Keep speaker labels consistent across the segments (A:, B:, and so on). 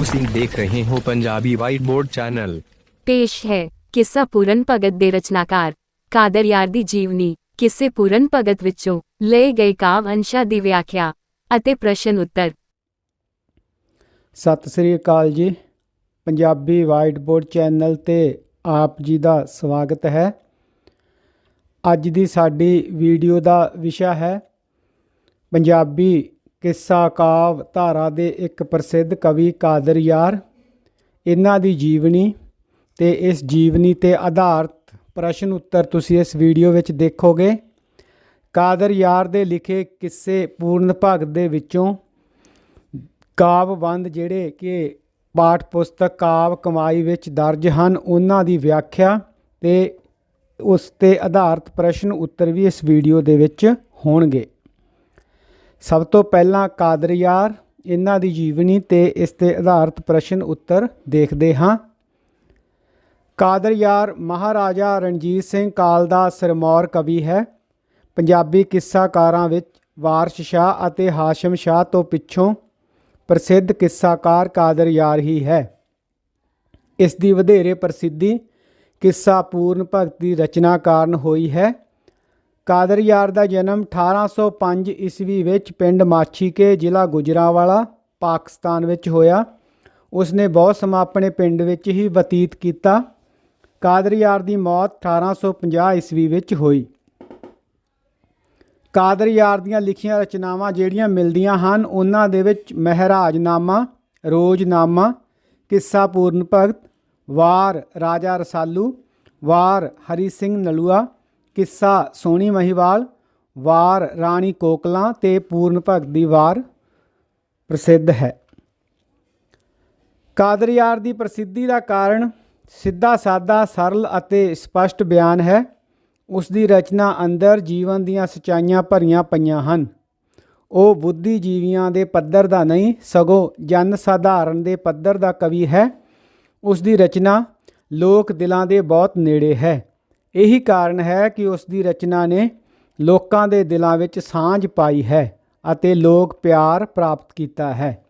A: ਤੁਸੀਂ ਦੇਖ ਰਹੇ ਹੋ ਪੰਜਾਬੀ ਵਾਈਟ ਬੋਰਡ ਚੈਨਲ
B: ਪੇਸ਼ ਹੈ ਕਿੱਸਾ ਪੂਰਨ ਭਗਤ ਦੇ ਰਚਨਾਕਾਰ। ਕਾਦਰ ਯਾਰ ਦੀ ਜੀਵਨੀ ਕਿਸੇ ਪੂਰਨ ਭਗਤ ਵਿੱਚੋਂ ਲਏ ਗਏ ਕਾਵ ਅੰਸ਼ਾਂ ਦੀ ਵਿਆਖਿਆ ਅਤੇ ਪ੍ਰਸ਼ਨ ਉੱਤਰ।
C: ਸਤਿ ਸ੍ਰੀ ਅਕਾਲ ਜੀ। ਪੰਜਾਬੀ ਵਾਈਟ ਬੋਰਡ ਚੈਨਲ ਤੇ ਆਪ ਜੀ ਦਾ ਸਵਾਗਤ ਹੈ। ਅੱਜ ਦੀ ਸਾਡੀ ਵੀਡੀਓ ਦਾ ਵਿਸ਼ਾ ਹੈ ਪੰਜਾਬੀ ਕਿੱਸਾ ਕਾਵ ਧਾਰਾ ਦੇ ਇੱਕ ਪ੍ਰਸਿੱਧ ਕਵੀ ਕਾਦਰ ਯਾਰ, ਇਹਨਾਂ ਦੀ ਜੀਵਨੀ ਤੇ ਇਸ ਜੀਵਨੀ ਤੇ ਆਧਾਰਿਤ ਪ੍ਰਸ਼ਨ ਉੱਤਰ ਤੁਸੀਂ ਇਸ ਵੀਡੀਓ ਵਿੱਚ ਦੇਖੋਗੇ। ਕਾਦਰ ਯਾਰ ਦੇ ਲਿਖੇ ਕਿੱਸੇ ਪੂਰਨ ਭਗਤ ਦੇ ਵਿੱਚੋਂ ਕਾਵਬੰਦ ਜਿਹੜੇ ਕਿ ਪਾਠ ਪੁਸਤਕ ਕਾਵ ਕਮਾਈ ਵਿੱਚ ਦਰਜ ਹਨ, ਉਹਨਾਂ ਦੀ ਵਿਆਖਿਆ ਤੇ ਉਸ ਤੇ ਆਧਾਰਿਤ ਪ੍ਰਸ਼ਨ ਉੱਤਰ ਵੀ ਇਸ ਵੀਡੀਓ ਦੇ ਵਿੱਚ ਹੋਣਗੇ। ਸਭ ਤੋਂ ਪਹਿਲਾਂ ਕਾਦਰਯਾਰ ਇਹਨਾਂ ਦੀ ਜੀਵਨੀ ਤੇ ਇਸ ਤੇ ਆਧਾਰਿਤ ਪ੍ਰਸ਼ਨ ਉੱਤਰ ਦੇਖਦੇ ਹਾਂ। ਕਾਦਰਯਾਰ ਮਹਾਰਾਜਾ ਰਣਜੀਤ ਸਿੰਘ ਕਾਲ ਦਾ ਸਿਰਮੌਰ ਕਵੀ ਹੈ। ਪੰਜਾਬੀ ਕਿੱਸਾਕਾਰਾਂ ਵਿੱਚ ਵਾਰਸ਼ ਸ਼ਾਹ ਅਤੇ ਹਾਸ਼ਮ ਸ਼ਾਹ ਤੋਂ ਪਿੱਛੋਂ ਪ੍ਰਸਿੱਧ ਕਿੱਸਾਕਾਰ ਕਾਦਰਯਾਰ ਹੀ ਹੈ। ਇਸ ਦੀ ਵਧੇਰੇ ਪ੍ਰਸਿੱਧੀ ਕਿੱਸਾ ਪੂਰਨ ਭਗਤ ਦੀ ਰਚਨਾ ਕਾਰਨ ਹੋਈ ਹੈ। ਕਾਦਰ ਯਾਰ ਦਾ ਜਨਮ 1805 ਈਸਵੀ ਵਿੱਚ ਪਿੰਡ ਮਾਛੀਕੇ, ਜ਼ਿਲ੍ਹਾ ਗੁਜਰਾਂਵਾਲਾ, ਪਾਕਿਸਤਾਨ ਵਿੱਚ ਹੋਇਆ। ਉਸਨੇ ਬਹੁਤ ਸਮਾਂ ਆਪਣੇ ਪਿੰਡ ਵਿੱਚ ਹੀ ਬਤੀਤ ਕੀਤਾ। ਕਾਦਰ ਯਾਰ ਦੀ ਮੌਤ 1850 ਈਸਵੀ ਵਿੱਚ ਹੋਈ। ਕਾਦਰ ਯਾਰ ਦੀਆਂ ਲਿਖੀਆਂ ਰਚਨਾਵਾਂ ਜਿਹੜੀਆਂ ਮਿਲਦੀਆਂ ਹਨ, ਉਹਨਾਂ ਦੇ ਵਿੱਚ ਮਹਿਰਾਜਨਾਮਾ, ਰੋਜ਼ਨਾਮਾ, ਕਿੱਸਾ ਪੂਰਨ ਭਗਤ, ਵਾਰ ਰਾਜਾ ਰਸਾਲੂ, ਵਾਰ ਹਰੀ ਸਿੰਘ ਨਲੂਆ ਕਿੱਸਾ ਸੋਹਣੀ ਮਹੀਵਾਲ, ਵਾਰ ਰਾਣੀ ਕੋਕਲਾਂ ਤੇ ਪੂਰਨ ਭਗਤ ਦੀ ਵਾਰ ਪ੍ਰਸਿੱਧ ਹੈ। ਕਾਦਰ ਦੀ ਪ੍ਰਸਿੱਧੀ ਦਾ ਕਾਰਨ ਸਿੱਧਾ, ਸਾਦਾ, ਸਰਲ ਅਤੇ ਸਪਸ਼ਟ ਬਿਆਨ ਹੈ। ਉਸ ਦੀ ਰਚਨਾ ਅੰਦਰ ਜੀਵਨ ਦੀਆਂ ਸਚਾਈਆਂ ਭਰੀਆਂ ਪਈਆਂ ਹਨ। ਉਹ ਬੁੱਧੀਜੀਵੀਆਂ ਦੇ ਪੱਧਰ ਦਾ ਨਹੀਂ, ਸਗੋਂ ਜਨ ਸਾਧਾਰਨ ਦੇ ਪੱਧਰ ਦਾ ਕਵੀ ਹੈ। ਉਸ ਦੀ ਰਚਨਾ ਲੋਕ ਦਿਲਾਂ ਦੇ ਬਹੁਤ ਨੇੜੇ ਹੈ। ਇਹੀ ਕਾਰਨ ਹੈ ਕਿ ਉਸ ਦੀ ਰਚਨਾ ਨੇ ਲੋਕਾਂ ਦੇ ਦਿਲਾਂ ਵਿੱਚ ਸਾਂਝ ਪਾਈ ਹੈ ਅਤੇ ਲੋਕ ਪਿਆਰ ਪ੍ਰਾਪਤ ਕੀਤਾ ਹੈ।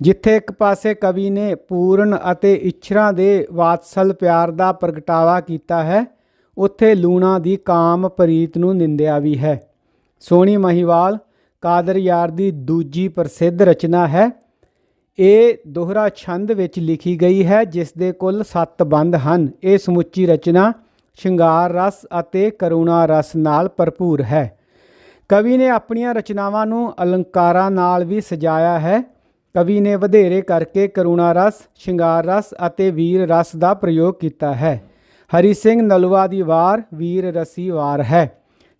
C: ਜਿੱਥੇ ਇੱਕ ਪਾਸੇ ਕਵੀ ਨੇ ਪੂਰਨ ਅਤੇ ਇੱਛਰਾਂ ਦੇ ਵਾਤਸਲ ਪਿਆਰ ਦਾ ਪ੍ਰਗਟਾਵਾ ਕੀਤਾ ਹੈ, ਉੱਥੇ ਲੂਣਾ ਦੀ ਕਾਮ ਪ੍ਰੀਤ ਨੂੰ ਨਿੰਦਿਆ ਵੀ ਹੈ। ਸੋਹਣੀ ਮਹੀਵਾਲ, ਕਾਦਰ ਯਾਰ ਦੀ ਦੂਜੀ ਪ੍ਰਸਿੱਧ ਰਚਨਾ ਹੈ। ਇਹ ਦੋਹਰਾ ਛੰਦ ਵਿੱਚ ਲਿਖੀ ਗਈ ਹੈ, ਜਿਸ ਦੇ ਕੁੱਲ 7 ਬੰਦ ਹਨ। ਇਹ ਸਮੁੱਚੀ ਰਚਨਾ ਸ਼ਿੰਗਾਰ ਰਸ ਅਤੇ ਕਰੁਣਾ ਰਸ ਨਾਲ ਭਰਪੂਰ ਹੈ। ਕਵੀ ਨੇ ਆਪਣੀਆਂ ਰਚਨਾਵਾਂ ਨੂੰ ਅਲੰਕਾਰਾਂ ਨਾਲ ਵੀ ਸਜਾਇਆ ਹੈ। ਕਵੀ ਨੇ ਵਧੇਰੇ ਕਰਕੇ ਕਰੁਣਾ ਰਸ, ਸ਼ਿੰਗਾਰ ਰਸ ਅਤੇ ਵੀਰ ਰਸ ਦਾ ਪ੍ਰਯੋਗ ਕੀਤਾ ਹੈ। ਹਰੀ ਸਿੰਘ ਨਲਵਾ ਦੀ ਵਾਰ, ਵੀਰ ਰਸੀ ਵਾਰ ਹੈ।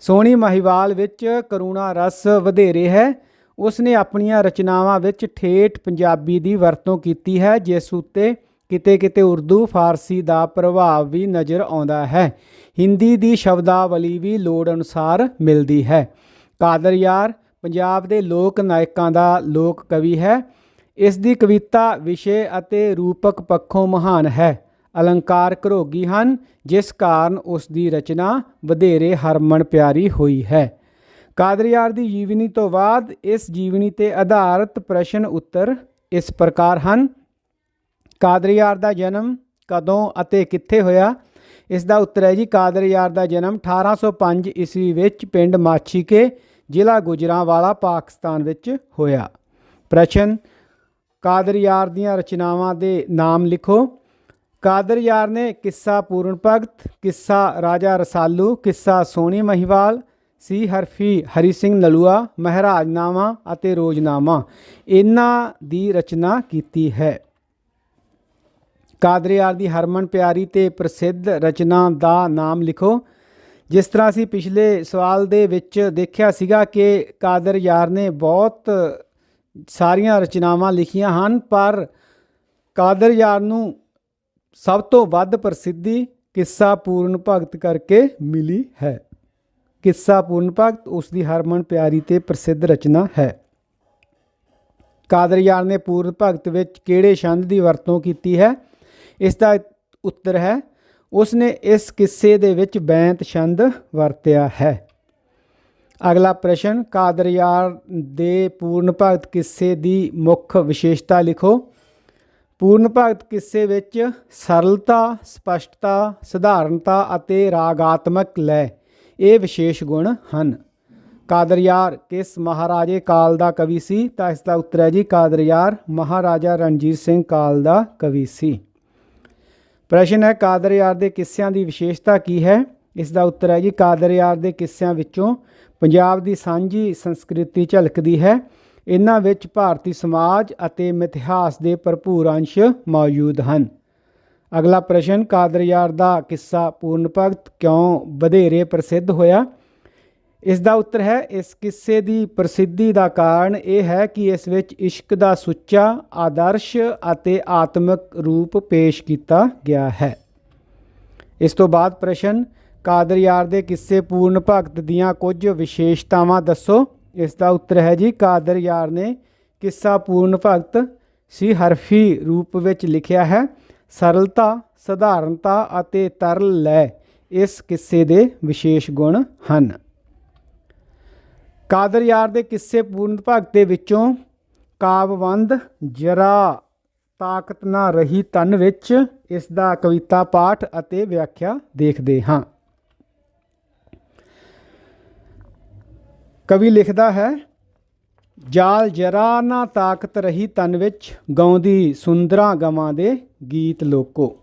C: ਸੋਹਣੀ ਮਹੀਵਾਲ ਵਿੱਚ ਕਰੁਣਾ ਰਸ ਵਧੇਰੇ ਹੈ। ਉਸ ਨੇ ਆਪਣੀਆਂ ਰਚਨਾਵਾਂ ਵਿੱਚ ਠੇਠ ਪੰਜਾਬੀ ਦੀ ਵਰਤੋਂ ਕੀਤੀ ਹੈ, ਜਿਸ ਉੱਤੇ ਕਿਤੇ ਕਿਤੇ ਉਰਦੂ, ਫਾਰਸੀ ਦਾ ਪ੍ਰਭਾਵ ਵੀ ਨਜ਼ਰ ਆਉਂਦਾ ਹੈ। ਹਿੰਦੀ ਦੀ ਸ਼ਬਦਾਵਲੀ ਵੀ ਲੋੜ ਅਨੁਸਾਰ ਮਿਲਦੀ ਹੈ। ਕਾਦਰ ਯਾਰ, ਪੰਜਾਬ ਦੇ ਲੋਕ ਨਾਇਕਾਂ ਦਾ ਲੋਕ ਕਵੀ ਹੈ। ਇਸ ਦੀ ਕਵਿਤਾ ਵਿਸ਼ੇ ਅਤੇ ਰੂਪਕ ਪੱਖੋਂ ਮਹਾਨ ਹੈ। ਅਲੰਕਾਰ ਘਰੋਗੀ ਹਨ, ਜਿਸ ਕਾਰਨ ਉਸ ਦੀ ਰਚਨਾ ਵਧੇਰੇ ਹਰਮਨ ਪਿਆਰੀ ਹੋਈ ਹੈ। ਕਾਦਰ ਦੀ ਜੀਵਨੀ ਤੋਂ ਬਾਅਦ ਇਸ ਜੀਵਨੀ ਤੇ ਆਧਾਰਿਤ ਪ੍ਰਸ਼ਨ ਉੱਤਰ ਇਸ ਪ੍ਰਕਾਰ ਹਨ। ਕਾਦਰ ਦਾ ਜਨਮ ਕਦੋਂ ਅਤੇ ਕਿੱਥੇ ਹੋਇਆ? ਇਸ ਦਾ ਉੱਤਰ ਹੈ ਜੀ, ਕਾਦਰ ਦਾ ਜਨਮ 1805 ਈਸਵੀ ਵਿੱਚ ਪਿੰਡ ਮਾਛੀਕੇ, ਜ਼ਿਲ੍ਹਾ ਗੁਜਰਾਂਵਾਲਾ, ਪਾਕਿਸਤਾਨ ਵਿੱਚ ਹੋਇਆ। ਪ੍ਰਸ਼ਨ, ਕਾਦਰ ਦੀਆਂ ਰਚਨਾਵਾਂ ਦੇ ਨਾਮ ਲਿਖੋ। ਕਾਦਰ ਨੇ ਕਿੱਸਾ ਪੂਰਨ ਭਗਤ ਕਿੱਸਾ ਰਾਜਾ ਰਸਾਲੂ, ਕਿੱਸਾ ਸੋਹਣੀ ਮਹੀਵਾਲ, ਸੀ ਹਰਫੀ ਹਰੀ ਸਿੰਘ ਨਲੂਆ, ਮਹਾਰਾਜਨਾਮਾ ਅਤੇ ਰੋਜ਼ਨਾਮਾ। ਇਹਨਾਂ ਦੀ ਰਚਨਾ ਕੀਤੀ ਹੈ। ਕਾਦਰ ਦੀ ਹਰਮਨ ਪਿਆਰੀ ਤੇ ਪ੍ਰਸਿੱਧ ਰਚਨਾ ਦਾ ਨਾਮ ਲਿਖੋ। ਜਿਸ ਤਰ੍ਹਾਂ ਅਸੀਂ ਪਿਛਲੇ ਸਵਾਲ ਦੇ ਵਿੱਚ ਦੇਖਿਆ ਸੀਗਾ ਕਿ ਕਾਦਰ ਯਾਰ ਨੇ ਬਹੁਤ ਸਾਰੀਆਂ ਰਚਨਾਵਾਂ ਲਿਖੀਆਂ ਹਨ, ਪਰ ਕਾਦਰ ਯਾਰ ਨੂੰ ਸਭ ਤੋਂ ਵੱਧ ਪ੍ਰਸਿੱਧੀ ਕਿੱਸਾ ਪੂਰਨ ਭਗਤ ਕਰਕੇ ਮਿਲੀ ਹੈ। ਕਿੱਸਾ ਪੂਰਨ ਭਗਤ ਉਸ ਦੀ ਹਰਮਨ ਪਿਆਰੀ ਤੇ ਪ੍ਰਸਿੱਧ ਰਚਨਾ ਹੈ। ਕਾਦਰ ਯਾਰ ਨੇ ਪੂਰਨ ਭਗਤ ਵਿੱਚ ਕਿਹੜੇ ਛੰਦ ਦੀ ਵਰਤੋਂ ਕੀਤੀ ਹੈ? ਇਸ ਦਾ ਉੱਤਰ ਹੈ ਉਸ ਨੇ ਇਸ ਕਿੱਸੇ ਦੇ ਵਿੱਚ ਬੈਂਤ ਛੰਦ ਵਰਤਿਆ ਹੈ। ਅਗਲਾ ਪ੍ਰਸ਼ਨ ਕਾਦਰਯਾਰ ਦੇ ਪੂਰਨ ਭਗਤ ਕਿੱਸੇ ਦੀ ਮੁੱਖ ਵਿਸ਼ੇਸ਼ਤਾ ਲਿਖੋ। ਪੂਰਨ ਭਗਤ ਕਿੱਸੇ ਵਿੱਚ ਸਰਲਤਾ, ਸਪਸ਼ਟਤਾ, ਸਧਾਰਨਤਾ ਅਤੇ ਰਾਗਾਤਮਕ ਲੈ ਇਹ ਵਿਸ਼ੇਸ਼ ਗੁਣ ਹਨ। ਕਾਦਰਯਾਰ ਕਿਸ ਮਹਾਰਾਜੇ ਕਾਲ ਦਾ ਕਵੀ ਸੀ? ਤਾਂ ਇਸ ਦਾ ਉੱਤਰ ਹੈ ਜੀ ਕਾਦਰਯਾਰ ਮਹਾਰਾਜਾ ਰਣਜੀਤ ਸਿੰਘ ਕਾਲ ਦਾ ਕਵੀ ਸੀ। ਪ੍ਰਸ਼ਨ ਹੈ, ਕਾਦਰ ਯਾਰ ਦੇ ਕਿੱਸਿਆਂ ਦੀ ਵਿਸ਼ੇਸ਼ਤਾ ਕੀ ਹੈ? ਇਸ ਦਾ ਉੱਤਰ ਹੈ ਜੀ ਕਾਦਰਯਾਰ ਦੇ ਕਿੱਸਿਆਂ ਵਿੱਚੋਂ ਪੰਜਾਬ ਦੀ ਸਾਂਝੀ ਸੰਸਕ੍ਰਿਤੀ ਝਲਕਦੀ ਹੈ। ਇਹਨਾਂ ਵਿੱਚ ਭਾਰਤੀ ਸਮਾਜ ਅਤੇ ਮਿਥਿਹਾਸ ਦੇ ਭਰਪੂਰ ਅੰਸ਼ ਮੌਜੂਦ ਹਨ। ਅਗਲਾ ਪ੍ਰਸ਼ਨ ਕਾਦਰਯਾਰ ਦਾ ਕਿੱਸਾ ਪੂਰਨ ਭਗਤ ਕਿਉਂ ਵਧੇਰੇ ਪ੍ਰਸਿੱਧ ਹੋਇਆ? ਇਸ ਦਾ ਉੱਤਰ ਹੈ, ਇਸ ਕਿੱਸੇ ਦੀ ਪ੍ਰਸਿੱਧੀ ਦਾ ਕਾਰਨ ਇਹ ਹੈ ਕਿ ਇਸ ਵਿੱਚ ਇਸ਼ਕ ਦਾ ਸੁੱਚਾ, ਆਦਰਸ਼ ਅਤੇ ਆਤਮਿਕ ਰੂਪ ਪੇਸ਼ ਕੀਤਾ ਗਿਆ ਹੈ। ਇਸ ਤੋਂ ਬਾਅਦ ਪ੍ਰਸ਼ਨ ਕਾਦਰਯਾਰ ਦੇ ਕਿੱਸੇ ਪੂਰਨ ਭਗਤ ਦੀਆਂ ਕੁਝ ਵਿਸ਼ੇਸ਼ਤਾਵਾਂ ਦੱਸੋ? ਇਸ ਦਾ ਉੱਤਰ ਹੈ ਜੀ ਕਾਦਰਯਾਰ ਨੇ ਕਿੱਸਾ ਪੂਰਨ ਭਗਤ ਸੀ ਹਰਫੀ ਰੂਪ ਵਿੱਚ ਲਿਖਿਆ ਹੈ, ਸਰਲਤਾ, ਸਧਾਰਨਤਾ ਅਤੇ ਤਰਲ ਲੈ ਇਸ ਕਿੱਸੇ ਦੇ ਵਿਸ਼ੇਸ਼ ਗੁਣ ਹਨ। ਕਾਦਰ ਯਾਰ ਦੇ ਕਿੱਸੇ ਪੂਰਨ ਭਗਤ ਦੇ ਵਿੱਚੋਂ ਕਾਵਵੰਦ ਜਰਾ ਤਾਕਤ ਨਾ ਰਹੀ ਤਨ ਵਿੱਚ ਇਸ ਦਾ ਕਵਿਤਾ ਪਾਠ ਅਤੇ ਵਿਆਖਿਆ ਦੇਖਦੇ ਹਾਂ। ਕਵੀ ਲਿਖਦਾ ਹੈ, ਜਾਲ ਜਰਾ ਨਾ ਤਾਕਤ ਰਹੀ ਤਨ ਵਿੱਚ ਗਾਉਂਦੀ ਸੁੰਦਰਾਂ ਗਵਾਂ ਦੇ ਗੀਤ ਲੋਕੋ।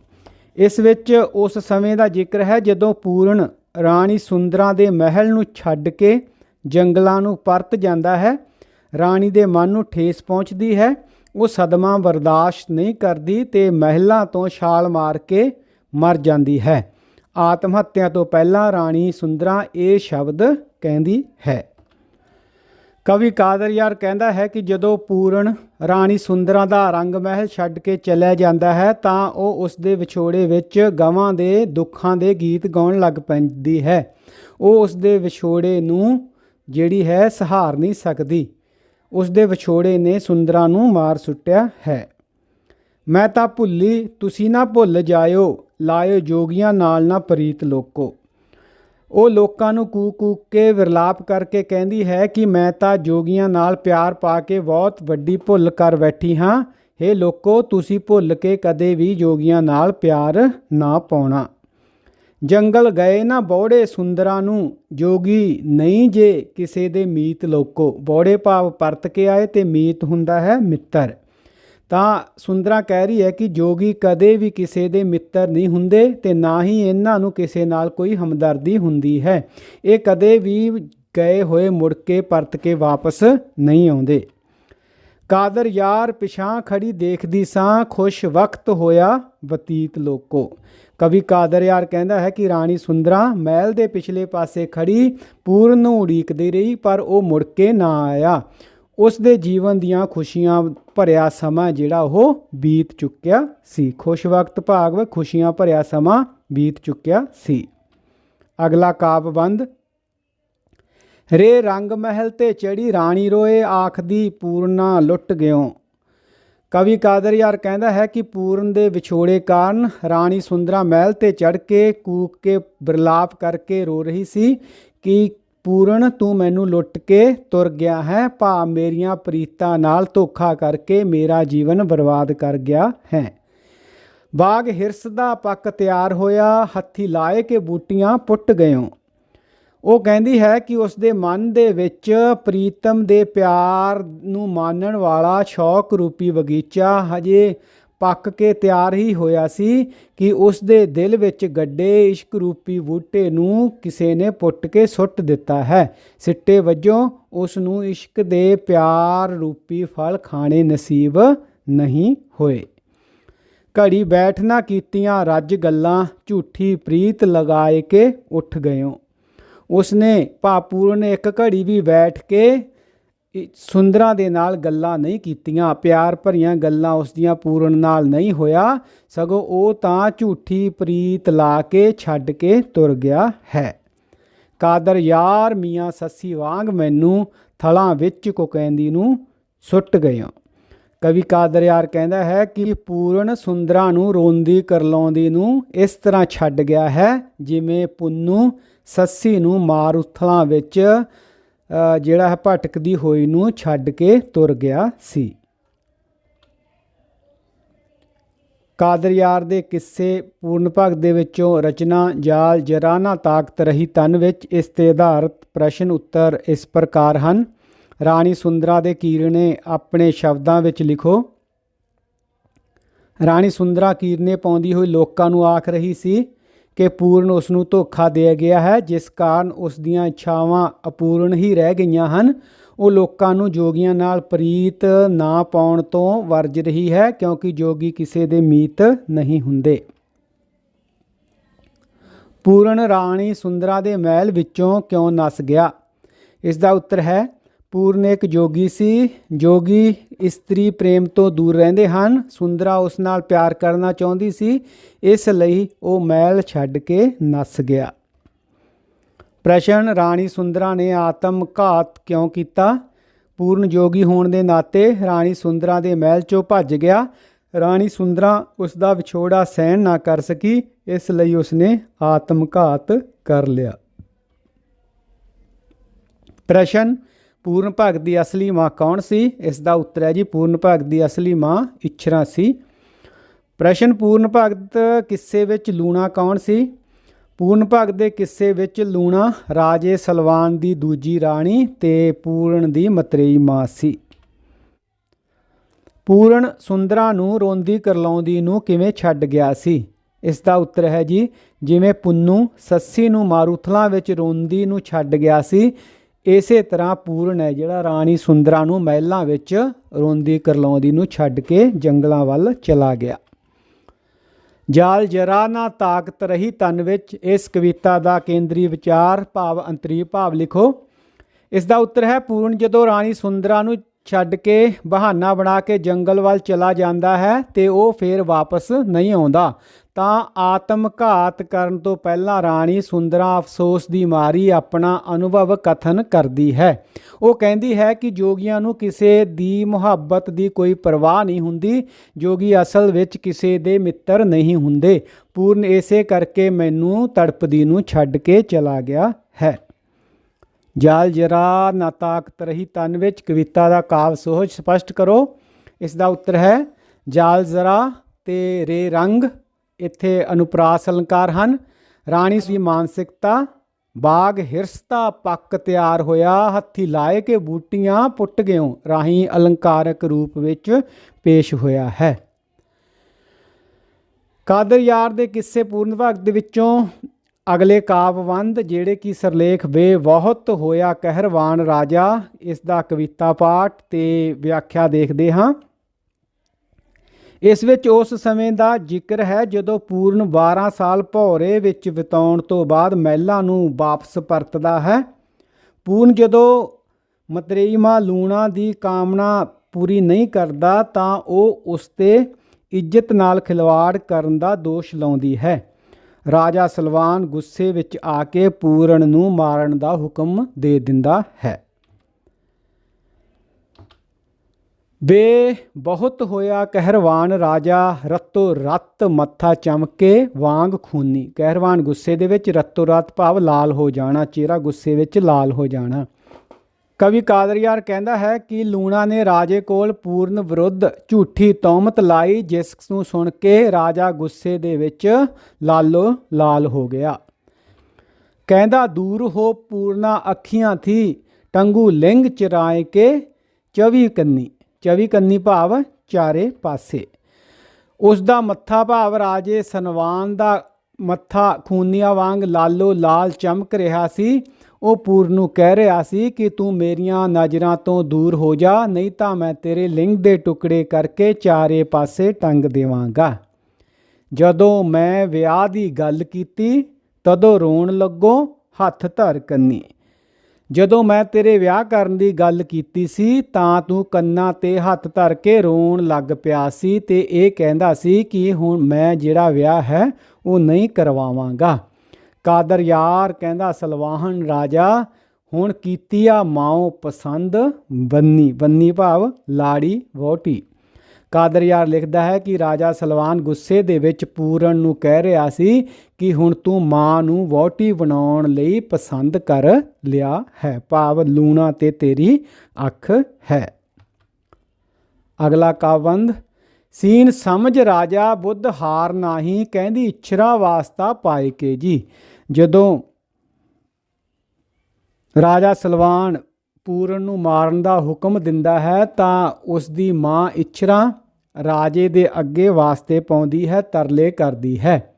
C: ਇਸ ਵਿੱਚ ਉਸ ਸਮੇਂ ਦਾ ਜ਼ਿਕਰ ਹੈ ਜਦੋਂ ਪੂਰਨ ਰਾਣੀ ਸੁੰਦਰਾਂ ਦੇ ਮਹਿਲ ਨੂੰ ਛੱਡ ਕੇ ਜੰਗਲਾਂ ਨੂੰ ਪਰਤ ਜਾਂਦਾ ਹੈ, ਰਾਣੀ ਦੇ ਮਨ ਨੂੰ ਠੇਸ ਪਹੁੰਚਦੀ ਹੈ, ਉਹ ਸਦਮਾ ਬਰਦਾਸ਼ਤ ਨਹੀਂ ਕਰਦੀ ਤੇ ਮਹਿਲਾਂ ਤੋਂ ਛਾਲ ਮਾਰ ਕੇ ਮਰ ਜਾਂਦੀ ਹੈ। ਆਤਮ ਹੱਤਿਆ ਤੋਂ ਪਹਿਲਾਂ ਰਾਣੀ ਸੁੰਦਰਾਂ ਇਹ ਸ਼ਬਦ ਕਹਿੰਦੀ ਹੈ। ਕਵੀ ਕਾਦਰ ਯਾਰ ਕਹਿੰਦਾ ਹੈ ਕਿ ਜਦੋਂ ਪੂਰਨ ਰਾਣੀ ਸੁੰਦਰਾਂ ਦਾ ਰੰਗ ਮਹਿਲ ਛੱਡ ਕੇ ਚਲਿਆ ਜਾਂਦਾ ਹੈ, ਤਾਂ ਉਹ ਉਸ ਦੇ ਵਿਛੋੜੇ ਵਿੱਚ ਗਵਾਂ ਦੇ ਦੁੱਖਾਂ ਦੇ ਗੀਤ ਗਾਉਣ ਲੱਗ ਪੈਂਦੀ ਹੈ। ਉਹ ਉਸ ਦੇ ਵਿਛੋੜੇ ਨੂੰ ਜਿਹੜੀ ਹੈ ਸਹਾਰ ਨਹੀਂ ਸਕਦੀ। ਉਸ ਦੇ ਵਿਛੋੜੇ ਨੇ ਸੁੰਦਰਾਂ ਨੂੰ ਮਾਰ ਸੁੱਟਿਆ ਹੈ। ਮੈਂ ਤਾਂ ਭੁੱਲੀ, ਤੁਸੀਂ ਨਾ ਭੁੱਲ ਜਾਇਓ, ਲਾਇਓ ਜੋਗੀਆਂ ਨਾਲ ਨਾ ਪ੍ਰੀਤ ਲੋਕੋ। ਉਹ ਲੋਕਾਂ ਨੂੰ ਕੂ ਕੂਕ ਕੇ ਵਿਰਲਾਪ ਕਰਕੇ ਕਹਿੰਦੀ ਹੈ ਕਿ ਮੈਂ ਤਾਂ ਜੋਗੀਆਂ ਨਾਲ ਪਿਆਰ ਪਾ ਕੇ ਬਹੁਤ ਵੱਡੀ ਭੁੱਲ ਕਰ ਬੈਠੀ ਹਾਂ। ਹੇ ਲੋਕੋ, ਤੁਸੀਂ ਭੁੱਲ ਕੇ ਕਦੇ ਵੀ ਜੋਗੀਆਂ ਨਾਲ ਪਿਆਰ ਨਾ ਪਾਉਣਾ। ਜੰਗਲ ਗਏ ਨਾ ਬੌੜੇ ਸੁੰਦਰਾਂ ਨੂੰ, ਜੋਗੀ ਨਹੀਂ ਜੇ ਕਿਸੇ ਦੇ ਮੀਤ ਲੋਕੋ। ਬੌੜੇ ਭਾਵ ਪਰਤ ਕੇ ਆਏ ਤੇ ਮੀਤ ਹੁੰਦਾ ਹੈ ਮਿੱਤਰ। ਤਾਂ ਸੁੰਦਰਾ ਕਹਿ ਰਹੀ ਹੈ ਕਿ ਜੋਗੀ ਕਦੇ ਵੀ ਕਿਸੇ ਦੇ ਮਿੱਤਰ ਨਹੀਂ ਹੁੰਦੇ ਤੇ ਨਾ ਹੀ ਇਹਨਾਂ ਨੂੰ ਕਿਸੇ ਨਾਲ ਕੋਈ ਹਮਦਰਦੀ ਹੁੰਦੀ ਹੈ। ਇਹ ਕਦੇ ਵੀ ਗਏ ਹੋਏ ਮੁੜ ਕੇ ਪਰਤ ਕੇ ਵਾਪਸ ਨਹੀਂ ਆਉਂਦੇ। ਕਾਦਰ ਯਾਰ ਪਿਛਾਂ ਖੜੀ ਦੇਖਦੀ ਸਾਂ, ਖੁਸ਼ ਵਕਤ ਹੋਇਆ ਬਤੀਤ ਲੋਕੋ। ਕਵੀ ਕਾਦਰ ਯਾਰ ਕਹਿੰਦਾ ਹੈ ਕਿ ਰਾਣੀ ਸੁੰਦਰਾ ਮਹਿਲ ਦੇ ਪਿਛਲੇ ਪਾਸੇ ਖੜੀ ਪੂਰਨ ਨੂੰ ਉਡੀਕਦੀ ਰਹੀ, ਪਰ ਉਹ ਮੁੜ ਕੇ ਨਾ ਆਇਆ। ਉਸ ਦੇ ਜੀਵਨ ਦੀਆਂ ਖੁਸ਼ੀਆਂ ਭਰਿਆ ਸਮਾਂ ਜਿਹੜਾ ਉਹ ਬੀਤ ਚੁੱਕਿਆ ਸੀ। ਖੁਸ਼ ਵਕਤ ਭਾਗ ਖੁਸ਼ੀਆਂ ਭਰਿਆ ਸਮਾਂ ਬੀਤ ਚੁੱਕਿਆ ਸੀ। ਅਗਲਾ ਕਾਵਬੰਦ ਰੇ ਰੰਗ ਮਹਿਲ ਤੇ ਚੜੀ ਰਾਣੀ ਰੋਏ, ਆਖਦੀ ਪੂਰਨਾ ਲੁੱਟ ਗਿਓ। ਕਵੀ ਕਾਦਰ ਯਾਰ ਕਹਿੰਦਾ ਹੈ ਕਿ ਪੂਰਨ ਦੇ ਵਿਛੋੜੇ ਕਾਰਨ ਰਾਣੀ ਸੁੰਦਰਾ ਮਹਿਲ ਤੇ ਚੜ ਕੇ ਕੂਕ ਕੇ ਬਰਲਾਪ ਕਰਕੇ ਰੋ ਰਹੀ ਸੀ ਕਿ ਪੂਰਨ ਤੂੰ ਮੈਨੂੰ ਲੁੱਟ ਕੇ ਤੁਰ ਗਿਆ ਹੈ ਭਾ ਮੇਰੀਆਂ ਪ੍ਰੀਤਾਂ ਨਾਲ ਧੋਖਾ ਕਰਕੇ ਮੇਰਾ ਜੀਵਨ ਬਰਬਾਦ ਕਰ ਗਿਆ ਹੈ। ਬਾਗ ਹਿਰਸ ਦਾ ਪੱਕ ਤਿਆਰ ਹੋਇਆ, ਹੱਥੀ ਲਾਏ ਕੇ ਬੂਟੀਆਂ ਪੁੱਟ ਗਇਓ। ਉਹ ਕਹਿੰਦੀ ਹੈ ਕਿ ਉਸ ਦੇ ਮਨ ਦੇ ਵਿੱਚ ਪ੍ਰੀਤਮ ਦੇ ਪਿਆਰ ਨੂੰ ਮਾਨਣ ਵਾਲਾ ਸ਼ੌਕ ਰੂਪੀ ਬਗੀਚਾ ਹਜੇ ਪੱਕ ਕੇ ਤਿਆਰ ਹੀ ਹੋਇਆ ਸੀ ਕਿ ਉਸ ਦੇ ਦਿਲ ਵਿੱਚ ਗੱਡੇ ਇਸ਼ਕ ਰੂਪੀ ਬੂਟੇ ਨੂੰ ਕਿਸੇ ਨੇ ਪੁੱਟ ਕੇ ਸੁੱਟ ਦਿੱਤਾ ਹੈ। ਸਿੱਟੇ ਵਜੋਂ ਉਸ ਨੂੰ ਇਸ਼ਕ ਦੇ ਪਿਆਰ ਰੂਪੀ ਫਲ ਖਾਣੇ ਨਸੀਬ ਨਹੀਂ ਹੋਏ। ਘੜੀ ਬੈਠ ਨਾ ਕੀਤੀਆਂ ਰੱਜ ਗੱਲਾਂ ਝੂਠੀ ਪ੍ਰੀਤ ਲਗਾਏ ਕੇ ਉੱਠ ਗਇਓ। ਉਸਨੇ ਭਾਪੂਰ ਨੇ ਇੱਕ ਘੜੀ ਵੀ ਬੈਠ ਕੇ ਸੁੰਦਰਾਂ ਦੇ ਨਾਲ ਗੱਲਾਂ ਨਹੀਂ ਕੀਤੀਆਂ। ਪਿਆਰ ਭਰੀਆਂ ਗੱਲਾਂ ਉਸ ਦੀਆਂ ਪੂਰਨ ਨਾਲ ਨਹੀਂ ਹੋਇਆ। ਸਗੋਂ ਉਹ ਤਾਂ ਝੂਠੀ ਪ੍ਰੀਤ ਲਾ ਕੇ ਛੱਡ ਕੇ ਤੁਰ ਗਿਆ ਹੈ। ਕਾਦਰ ਯਾਰ ਮੀਆਂ ਸੱਸੀ ਵਾਂਗ ਮੈਨੂੰ ਥਲਾਂ ਵਿੱਚ ਕੋਕੈਂਦੀ ਨੂੰ ਸੁੱਟ ਗਇਓ ਕਵੀ ਕਾਦਰ ਯਾਰ ਕਹਿੰਦਾ ਹੈ ਕਿ ਪੂਰਨ ਸੁੰਦਰਾਂ ਨੂੰ ਰੋਂਦੀ ਕਰਲਾਉਂਦੀ ਨੂੰ ਇਸ ਤਰ੍ਹਾਂ ਛੱਡ ਗਿਆ ਹੈ ਜਿਵੇਂ ਪੁੰਨੂ ਸੱਸੀ ਨੂੰ ਮਾਰ ਉਥਲਾਂ ਵਿੱਚ ਜਿਹੜਾ ਹੈ ਭਟਕਦੀ ਹੋਈ ਨੂੰ ਛੱਡ ਕੇ ਤੁਰ ਗਿਆ ਸੀ। ਕਾਦਰਯਾਰ ਦੇ ਕਿੱਸੇ ਪੂਰਨ ਭਗਤ ਦੇ ਵਿੱਚੋਂ ਰਚਨਾ, ਜਾਲ, ਜਰਾਨਾ, ਤਾਕਤ ਰਹੀ ਤਨ ਵਿੱਚ ਇਸ ਤੇ ਆਧਾਰਿਤ ਪ੍ਰਸ਼ਨ ਉੱਤਰ ਇਸ ਪ੍ਰਕਾਰ ਹਨ। ਰਾਣੀ ਸੁੰਦਰਾ ਦੇ ਕੀਰਨੇ ਆਪਣੇ ਸ਼ਬਦਾਂ ਵਿੱਚ ਲਿਖੋ। ਰਾਣੀ ਸੁੰਦਰਾ ਕੀਰਨੇ ਪਾਉਂਦੀ ਹੋਈ ਲੋਕਾਂ ਨੂੰ ਆਖ ਰਹੀ ਸੀ ਕਿ ਪੂਰਨ ਉਸ ਨੂੰ ਧੋਖਾ ਦੇ ਗਿਆ ਹੈ, ਜਿਸ ਕਾਰਨ ਉਸ ਦੀਆਂ ਇੱਛਾਵਾਂ ਅਪੂਰਨ ਹੀ ਰਹਿ ਗਈਆਂ ਹਨ। ਉਹ ਲੋਕਾਂ ਨੂੰ ਜੋਗੀਆਂ ਨਾਲ ਪ੍ਰੀਤ ਨਾ ਪਾਉਣ ਤੋਂ ਵਰਜ ਰਹੀ ਹੈ, ਕਿਉਂਕਿ ਜੋਗੀ ਕਿਸੇ ਦੇ ਮੀਤ ਨਹੀਂ ਹੁੰਦੇ। ਪੂਰਨ ਰਾਣੀ ਸੁੰਦਰਾ ਦੇ ਮਹਿਲ ਵਿੱਚੋਂ ਕਿਉਂ ਨਸ ਗਿਆ? ਇਸ ਦਾ ਉੱਤਰ ਹੈ ਪੂਰਨ ਇੱਕ ਜੋਗੀ ਸੀ। ਜੋਗੀ ਇਸਤਰੀ ਪ੍ਰੇਮ ਤੋਂ ਦੂਰ ਰਹਿੰਦੇ ਹਨ। ਸੁੰਦਰਾ ਉਸ ਨਾਲ ਪਿਆਰ ਕਰਨਾ ਚਾਹੁੰਦੀ ਸੀ। ਇਸ ਲਈ ਉਹ ਮਹਿਲ ਛੱਡ ਕੇ ਨੱਸ ਗਿਆ। ਪ੍ਰਸ਼ਨ, ਰਾਣੀ ਸੁੰਦਰਾ ਨੇ ਆਤਮ ਘਾਤ ਕਿਉਂ ਕੀਤਾ? ਪੂਰਨ ਜੋਗੀ ਹੋਣ ਦੇ ਨਾਤੇ ਰਾਣੀ ਸੁੰਦਰਾ ਦੇ ਮਹਿਲ ਚੋਂ ਭੱਜ ਗਿਆ। ਰਾਣੀ ਸੁੰਦਰਾ ਉਸ ਦਾ ਵਿਛੋੜਾ ਸਹਿਣ ਨਾ ਕਰ ਸਕੀ। ਇਸ ਲਈ ਉਸਨੇ ਆਤਮ ਘਾਤ ਕਰ ਲਿਆ। ਪ੍ਰਸ਼ਨ ਪੂਰਨ ਭਗਤ ਦੀ ਅਸਲੀ ਮਾਂ ਕੌਣ ਸੀ? ਇਸ ਦਾ ਉੱਤਰ ਹੈ ਜੀ, ਪੂਰਨ ਭਗਤ ਦੀ ਅਸਲੀ ਮਾਂ ਇਛਰਾ ਸੀ। ਪ੍ਰਸ਼ਨ, ਪੂਰਨ ਭਗਤ ਕਿੱਸੇ ਵਿੱਚ ਲੂਣਾ ਕੌਣ ਸੀ? ਪੂਰਨ ਭਗਤ ਦੇ ਕਿੱਸੇ ਵਿੱਚ ਲੂਣਾ ਰਾਜੇ ਸਲਵਾਨ ਦੀ ਦੂਜੀ ਰਾਣੀ ਤੇ ਪੂਰਨ ਦੀ ਮਤਰੇਈ ਮਾਂ ਸੀ। ਪੂਰਨ ਸੁੰਦਰਾ ਨੂੰ ਰੋਂਦੀ ਕਰਲਾਉਂਦੀ ਨੂੰ ਕਿਵੇਂ ਛੱਡ ਗਿਆ ਸੀ? ਇਸ ਦਾ ਉੱਤਰ ਹੈ ਜੀ, ਜਿਵੇਂ ਪੁੰਨੂ ਸੱਸੀ ਨੂੰ ਮਾਰੂਥਲਾ ਵਿੱਚ ਰੋਂਦੀ ਨੂੰ ਛੱਡ ਗਿਆ ਸੀ ਇਸੇ ਤਰ੍ਹਾਂ ਪੂਰਨ ਹੈ ਜਿਹੜਾ ਰਾਣੀ ਸੁੰਦਰਾ ਨੂੰ ਮਹਿਲਾਂ ਵਿੱਚ ਰੋਂਦੀ ਕਰਲਾਉਂਦੀ ਨੂੰ ਛੱਡ ਕੇ ਜੰਗਲਾਂ ਵੱਲ ਚਲਾ ਗਿਆ। ਜਾਲ ਜਰਾ ਨਾ ਤਾਕਤ ਰਹੀ ਤਨ ਵਿੱਚ, ਇਸ ਕਵਿਤਾ ਦਾ ਕੇਂਦਰੀ ਵਿਚਾਰ ਭਾਵ ਅੰਤਰੀ ਭਾਵ ਲਿਖੋ। ਇਸ ਦਾ ਉੱਤਰ ਹੈ, ਪੂਰਨ ਜਦੋਂ ਰਾਣੀ ਸੁੰਦਰਾ ਨੂੰ ਛੱਡ ਕੇ ਬਹਾਨਾ ਬਣਾ ਕੇ ਜੰਗਲ ਵੱਲ ਚਲਾ ਜਾਂਦਾ ਹੈ ਤੇ ਉਹ ਫੇਰ ਵਾਪਸ ਨਹੀਂ ਆਉਂਦਾ। ਤਾਂ ਆਤਮ ਘਾਤ ਕਰਨ ਤੋਂ ਪਹਿਲਾਂ ਰਾਣੀ ਸੁੰਦਰਾ ਅਫਸੋਸ ਦੀ ਮਾਰੀ ਆਪਣਾ ਅਨੁਭਵ ਕਥਨ ਕਰਦੀ ਹੈ। ਉਹ ਕਹਿੰਦੀ ਹੈ ਕਿ ਜੋਗੀਆਂ ਨੂੰ ਕਿਸੇ ਦੀ ਮੁਹੱਬਤ ਦੀ ਕੋਈ ਪਰਵਾਹ ਨਹੀਂ ਹੁੰਦੀ, ਜੋਗੀ ਅਸਲ ਵਿੱਚ ਕਿਸੇ ਦੇ ਮਿੱਤਰ ਨਹੀਂ ਹੁੰਦੇ। ਪੂਰਨ ਇਸੇ ਕਰਕੇ ਮੈਨੂੰ ਤੜਪਦੀ ਨੂੰ ਛੱਡ ਕੇ ਚਲਾ ਗਿਆ ਹੈ। ਜਾਲ ਜਰਾ ਨਾ ਤਾਕਤ ਰਹੀ, ਤਨ ਵਿੱਚ ਕਵਿਤਾ ਦਾ ਕਾਵ ਸੋਹਜ ਸਪਸ਼ਟ ਕਰੋ। ਇਸ ਦਾ ਉੱਤਰ ਹੈ, ਜਾਲ ਜ਼ਰਾ ਤੇ ਰੇ ਰੰਗ ਇੱਥੇ ਅਨੁਪਰਾਸ ਅਲੰਕਾਰ ਹਨ। ਰਾਣੀ ਸੀ ਮਾਨਸਿਕਤਾ, ਬਾਗ ਹਿਰਸਤਾ ਪੱਕ ਤਿਆਰ ਹੋਇਆ, ਹੱਥੀ ਲਾਏ ਕੇ ਬੂਟੀਆਂ ਪੁੱਟ ਗਿਓ ਰਾਹੀਂ ਅਲੰਕਾਰਕ ਰੂਪ ਵਿੱਚ ਪੇਸ਼ ਹੋਇਆ ਹੈ। ਕਾਦਰ ਯਾਰ ਦੇ ਕਿੱਸੇ ਪੂਰਨ ਭਗਤ ਦੇ ਵਿੱਚੋਂ ਅਗਲੇ ਕਾਵਵੰਦ ਜਿਹੜੇ ਕਿ ਸਰਲੇਖ ਵੇ ਬਹੁਤ ਹੋਇਆ, ਕਹਿਰਵਾਨ ਰਾਜਾ, ਇਸ ਦਾ ਕਵਿਤਾ ਪਾਠ ਤੇ ਵਿਆਖਿਆ ਦੇਖਦੇ ਹਾਂ। ਇਸ ਵਿੱਚ ਉਸ ਸਮੇਂ ਦਾ ਜ਼ਿਕਰ ਹੈ ਜਦੋਂ ਪੂਰਨ 12 ਸਾਲ ਭੌਰੇ ਵਿੱਚ ਬਿਤਾਉਣ ਤੋਂ ਬਾਅਦ ਮਹਿਲਾ ਨੂੰ ਵਾਪਸ ਪਰਤਦਾ ਹੈ। ਪੂਰਨ ਜਦੋਂ ਮਤਰੇਈ ਮਾਂ ਲੂਣਾ ਦੀ ਕਾਮਨਾ ਪੂਰੀ ਨਹੀਂ ਕਰਦਾ ਤਾਂ ਉਹ ਉਸ ਤੇ ਇੱਜ਼ਤ ਨਾਲ ਖਿਲਵਾੜ ਕਰਨ ਦਾ ਦੋਸ਼ ਲਾਉਂਦੀ ਹੈ। ਰਾਜਾ ਸਲਵਾਨ ਗੁੱਸੇ ਵਿੱਚ ਆ ਕੇ ਪੂਰਨ ਨੂੰ ਮਾਰਨ ਦਾ ਹੁਕਮ ਦੇ ਦਿੰਦਾ ਹੈ। ਵੇ ਬਹੁਤ ਹੋਇਆ ਕਹਿਰਵਾਨ ਰਾਜਾ, ਰਤੋ ਰਤ ਮੱਥਾ ਚਮਕੇ ਵਾਂਗ ਖੂਨੀ। ਕਹਿਰਵਾਨ ਗੁੱਸੇ ਦੇ ਵਿੱਚ, ਰਤੋ ਰਤ ਭਾਵ ਲਾਲ ਹੋ ਜਾਣਾ, ਚਿਹਰਾ ਗੁੱਸੇ ਵਿੱਚ ਲਾਲ ਹੋ ਜਾਣਾ। ਕਵੀ ਕਾਦਰਯਾਰ ਕਹਿੰਦਾ ਹੈ ਕਿ ਲੂਣਾ ਨੇ ਰਾਜੇ ਕੋਲ ਪੂਰਨ ਵਿਰੁੱਧ ਝੂਠੀ ਤੌਮਤ ਲਾਈ, ਜਿਸ ਨੂੰ ਸੁਣ ਕੇ ਰਾਜਾ ਗੁੱਸੇ ਦੇ ਵਿੱਚ ਲਾਲੋ ਲਾਲ ਹੋ ਗਿਆ। ਕਹਿੰਦਾ, ਦੂਰ ਹੋ ਪੂਰਨਾ ਅੱਖੀਆਂ ਥੀ, ਟੰਗੂ ਲਿੰਗ ਚਰਾਏ ਕੇ ਚਵੀ ਕੰਨੀ। ਚਵੀ ਕੰਨੀ ਭਾਵ, ਚਾਰੇ ਪਾਸੇ। ਉਸ ਦਾ ਮੱਥਾ ਭਾਵ ਰਾਜੇ ਸਨਵਾਨ ਦਾ ਮੱਥਾ ਖੂਨੀਆਂ ਵਾਂਗ ਲਾਲੋ ਲਾਲ ਚਮਕ ਰਿਹਾ ਸੀ। ਉਹ ਪੂਰਨ ਨੂੰ ਕਹਿ ਰਿਹਾ ਸੀ ਕਿ ਤੂੰ ਮੇਰੀਆਂ ਨਜ਼ਰਾਂ ਤੋਂ ਦੂਰ ਹੋ ਜਾ, ਨਹੀਂ ਤਾਂ ਮੈਂ ਤੇਰੇ ਲਿੰਗ ਦੇ ਟੁਕੜੇ ਕਰਕੇ ਚਾਰੇ ਪਾਸੇ ਟੰਗ ਦੇਵਾਂਗਾ। ਜਦੋਂ ਮੈਂ ਵਿਆਹ ਦੀ ਗੱਲ ਕੀਤੀ, ਤਦੋਂ ਰੋਣ ਲੱਗੋ, ਹੱਥ ਧਰ ਕੰਨੀ। ਜਦੋਂ ਮੈਂ ਤੇਰੇ ਵਿਆਹ ਕਰਨ ਦੀ ਗੱਲ ਕੀਤੀ ਸੀ, ਤਾਂ ਤੂੰ ਕੰਨਾਂ ਤੇ ਹੱਥ ਧਰ ਕੇ ਰੋਣ ਲੱਗ ਪਿਆ ਸੀ ਤੇ ਇਹ ਕਹਿੰਦਾ ਸੀ ਕਿ ਹੁਣ ਮੈਂ ਜਿਹੜਾ ਵਿਆਹ ਹੈ, ਉਹ ਨਹੀਂ ਕਰਵਾਵਾਂਗਾ। ਕਾਦਰ ਯਾਰ ਕਹਿੰਦਾ, ਸਲਵਾਹਨ ਰਾਜਾ, ਹੁਣ ਕੀਤੀ ਆ ਮਾਓ ਪਸੰਦ, ਬੰਨੀ ਬੰਨੀ ਭਾਵ ਲਾੜੀ ਵੋਟੀ ਕਾਦਰ ਯਾਰ ਲਿਖਦਾ ਹੈ ਕਿ ਰਾਜਾ ਸਲਵਾਨ ਗੁੱਸੇ ਦੇ ਵਿੱਚ ਪੂਰਨ ਨੂੰ ਕਹਿ ਰਿਹਾ ਸੀ ਕਿ ਹੁਣ ਤੂੰ ਮਾਂ ਨੂੰ ਵਹੁਟੀ ਬਣਾਉਣ ਲਈ ਪਸੰਦ ਕਰ ਲਿਆ ਹੈ। ਭਾਵ ਲੂਣਾ ਤੇ ਤੇਰੀ ਅੱਖ ਹੈ। ਅਗਲਾ ਕਾਵੰਦ ਸੀਨ ਸਮਝ ਰਾਜਾ ਬੁੱਧ ਹਾਰ ਨਾਹੀ ਕਹਿੰਦੀ ਇਛਰਾ ਵਾਸਤਾ ਪਾਏ ਕੇ ਜੀ। ਜਦੋਂ ਰਾਜਾ ਸਲਵਾਨ ਪੂਰਨ ਨੂੰ ਮਾਰਨ ਦਾ ਹੁਕਮ ਦਿੰਦਾ ਹੈ, ਤਾਂ ਉਸ ਦੀ ਮਾਂ ਇਛਰਾ ਰਾਜੇ ਦੇ ਅੱਗੇ ਵਾਸਤੇ ਪਾਉਂਦੀ ਹੈ, ਤਰਲੇ ਕਰਦੀ ਹੈ।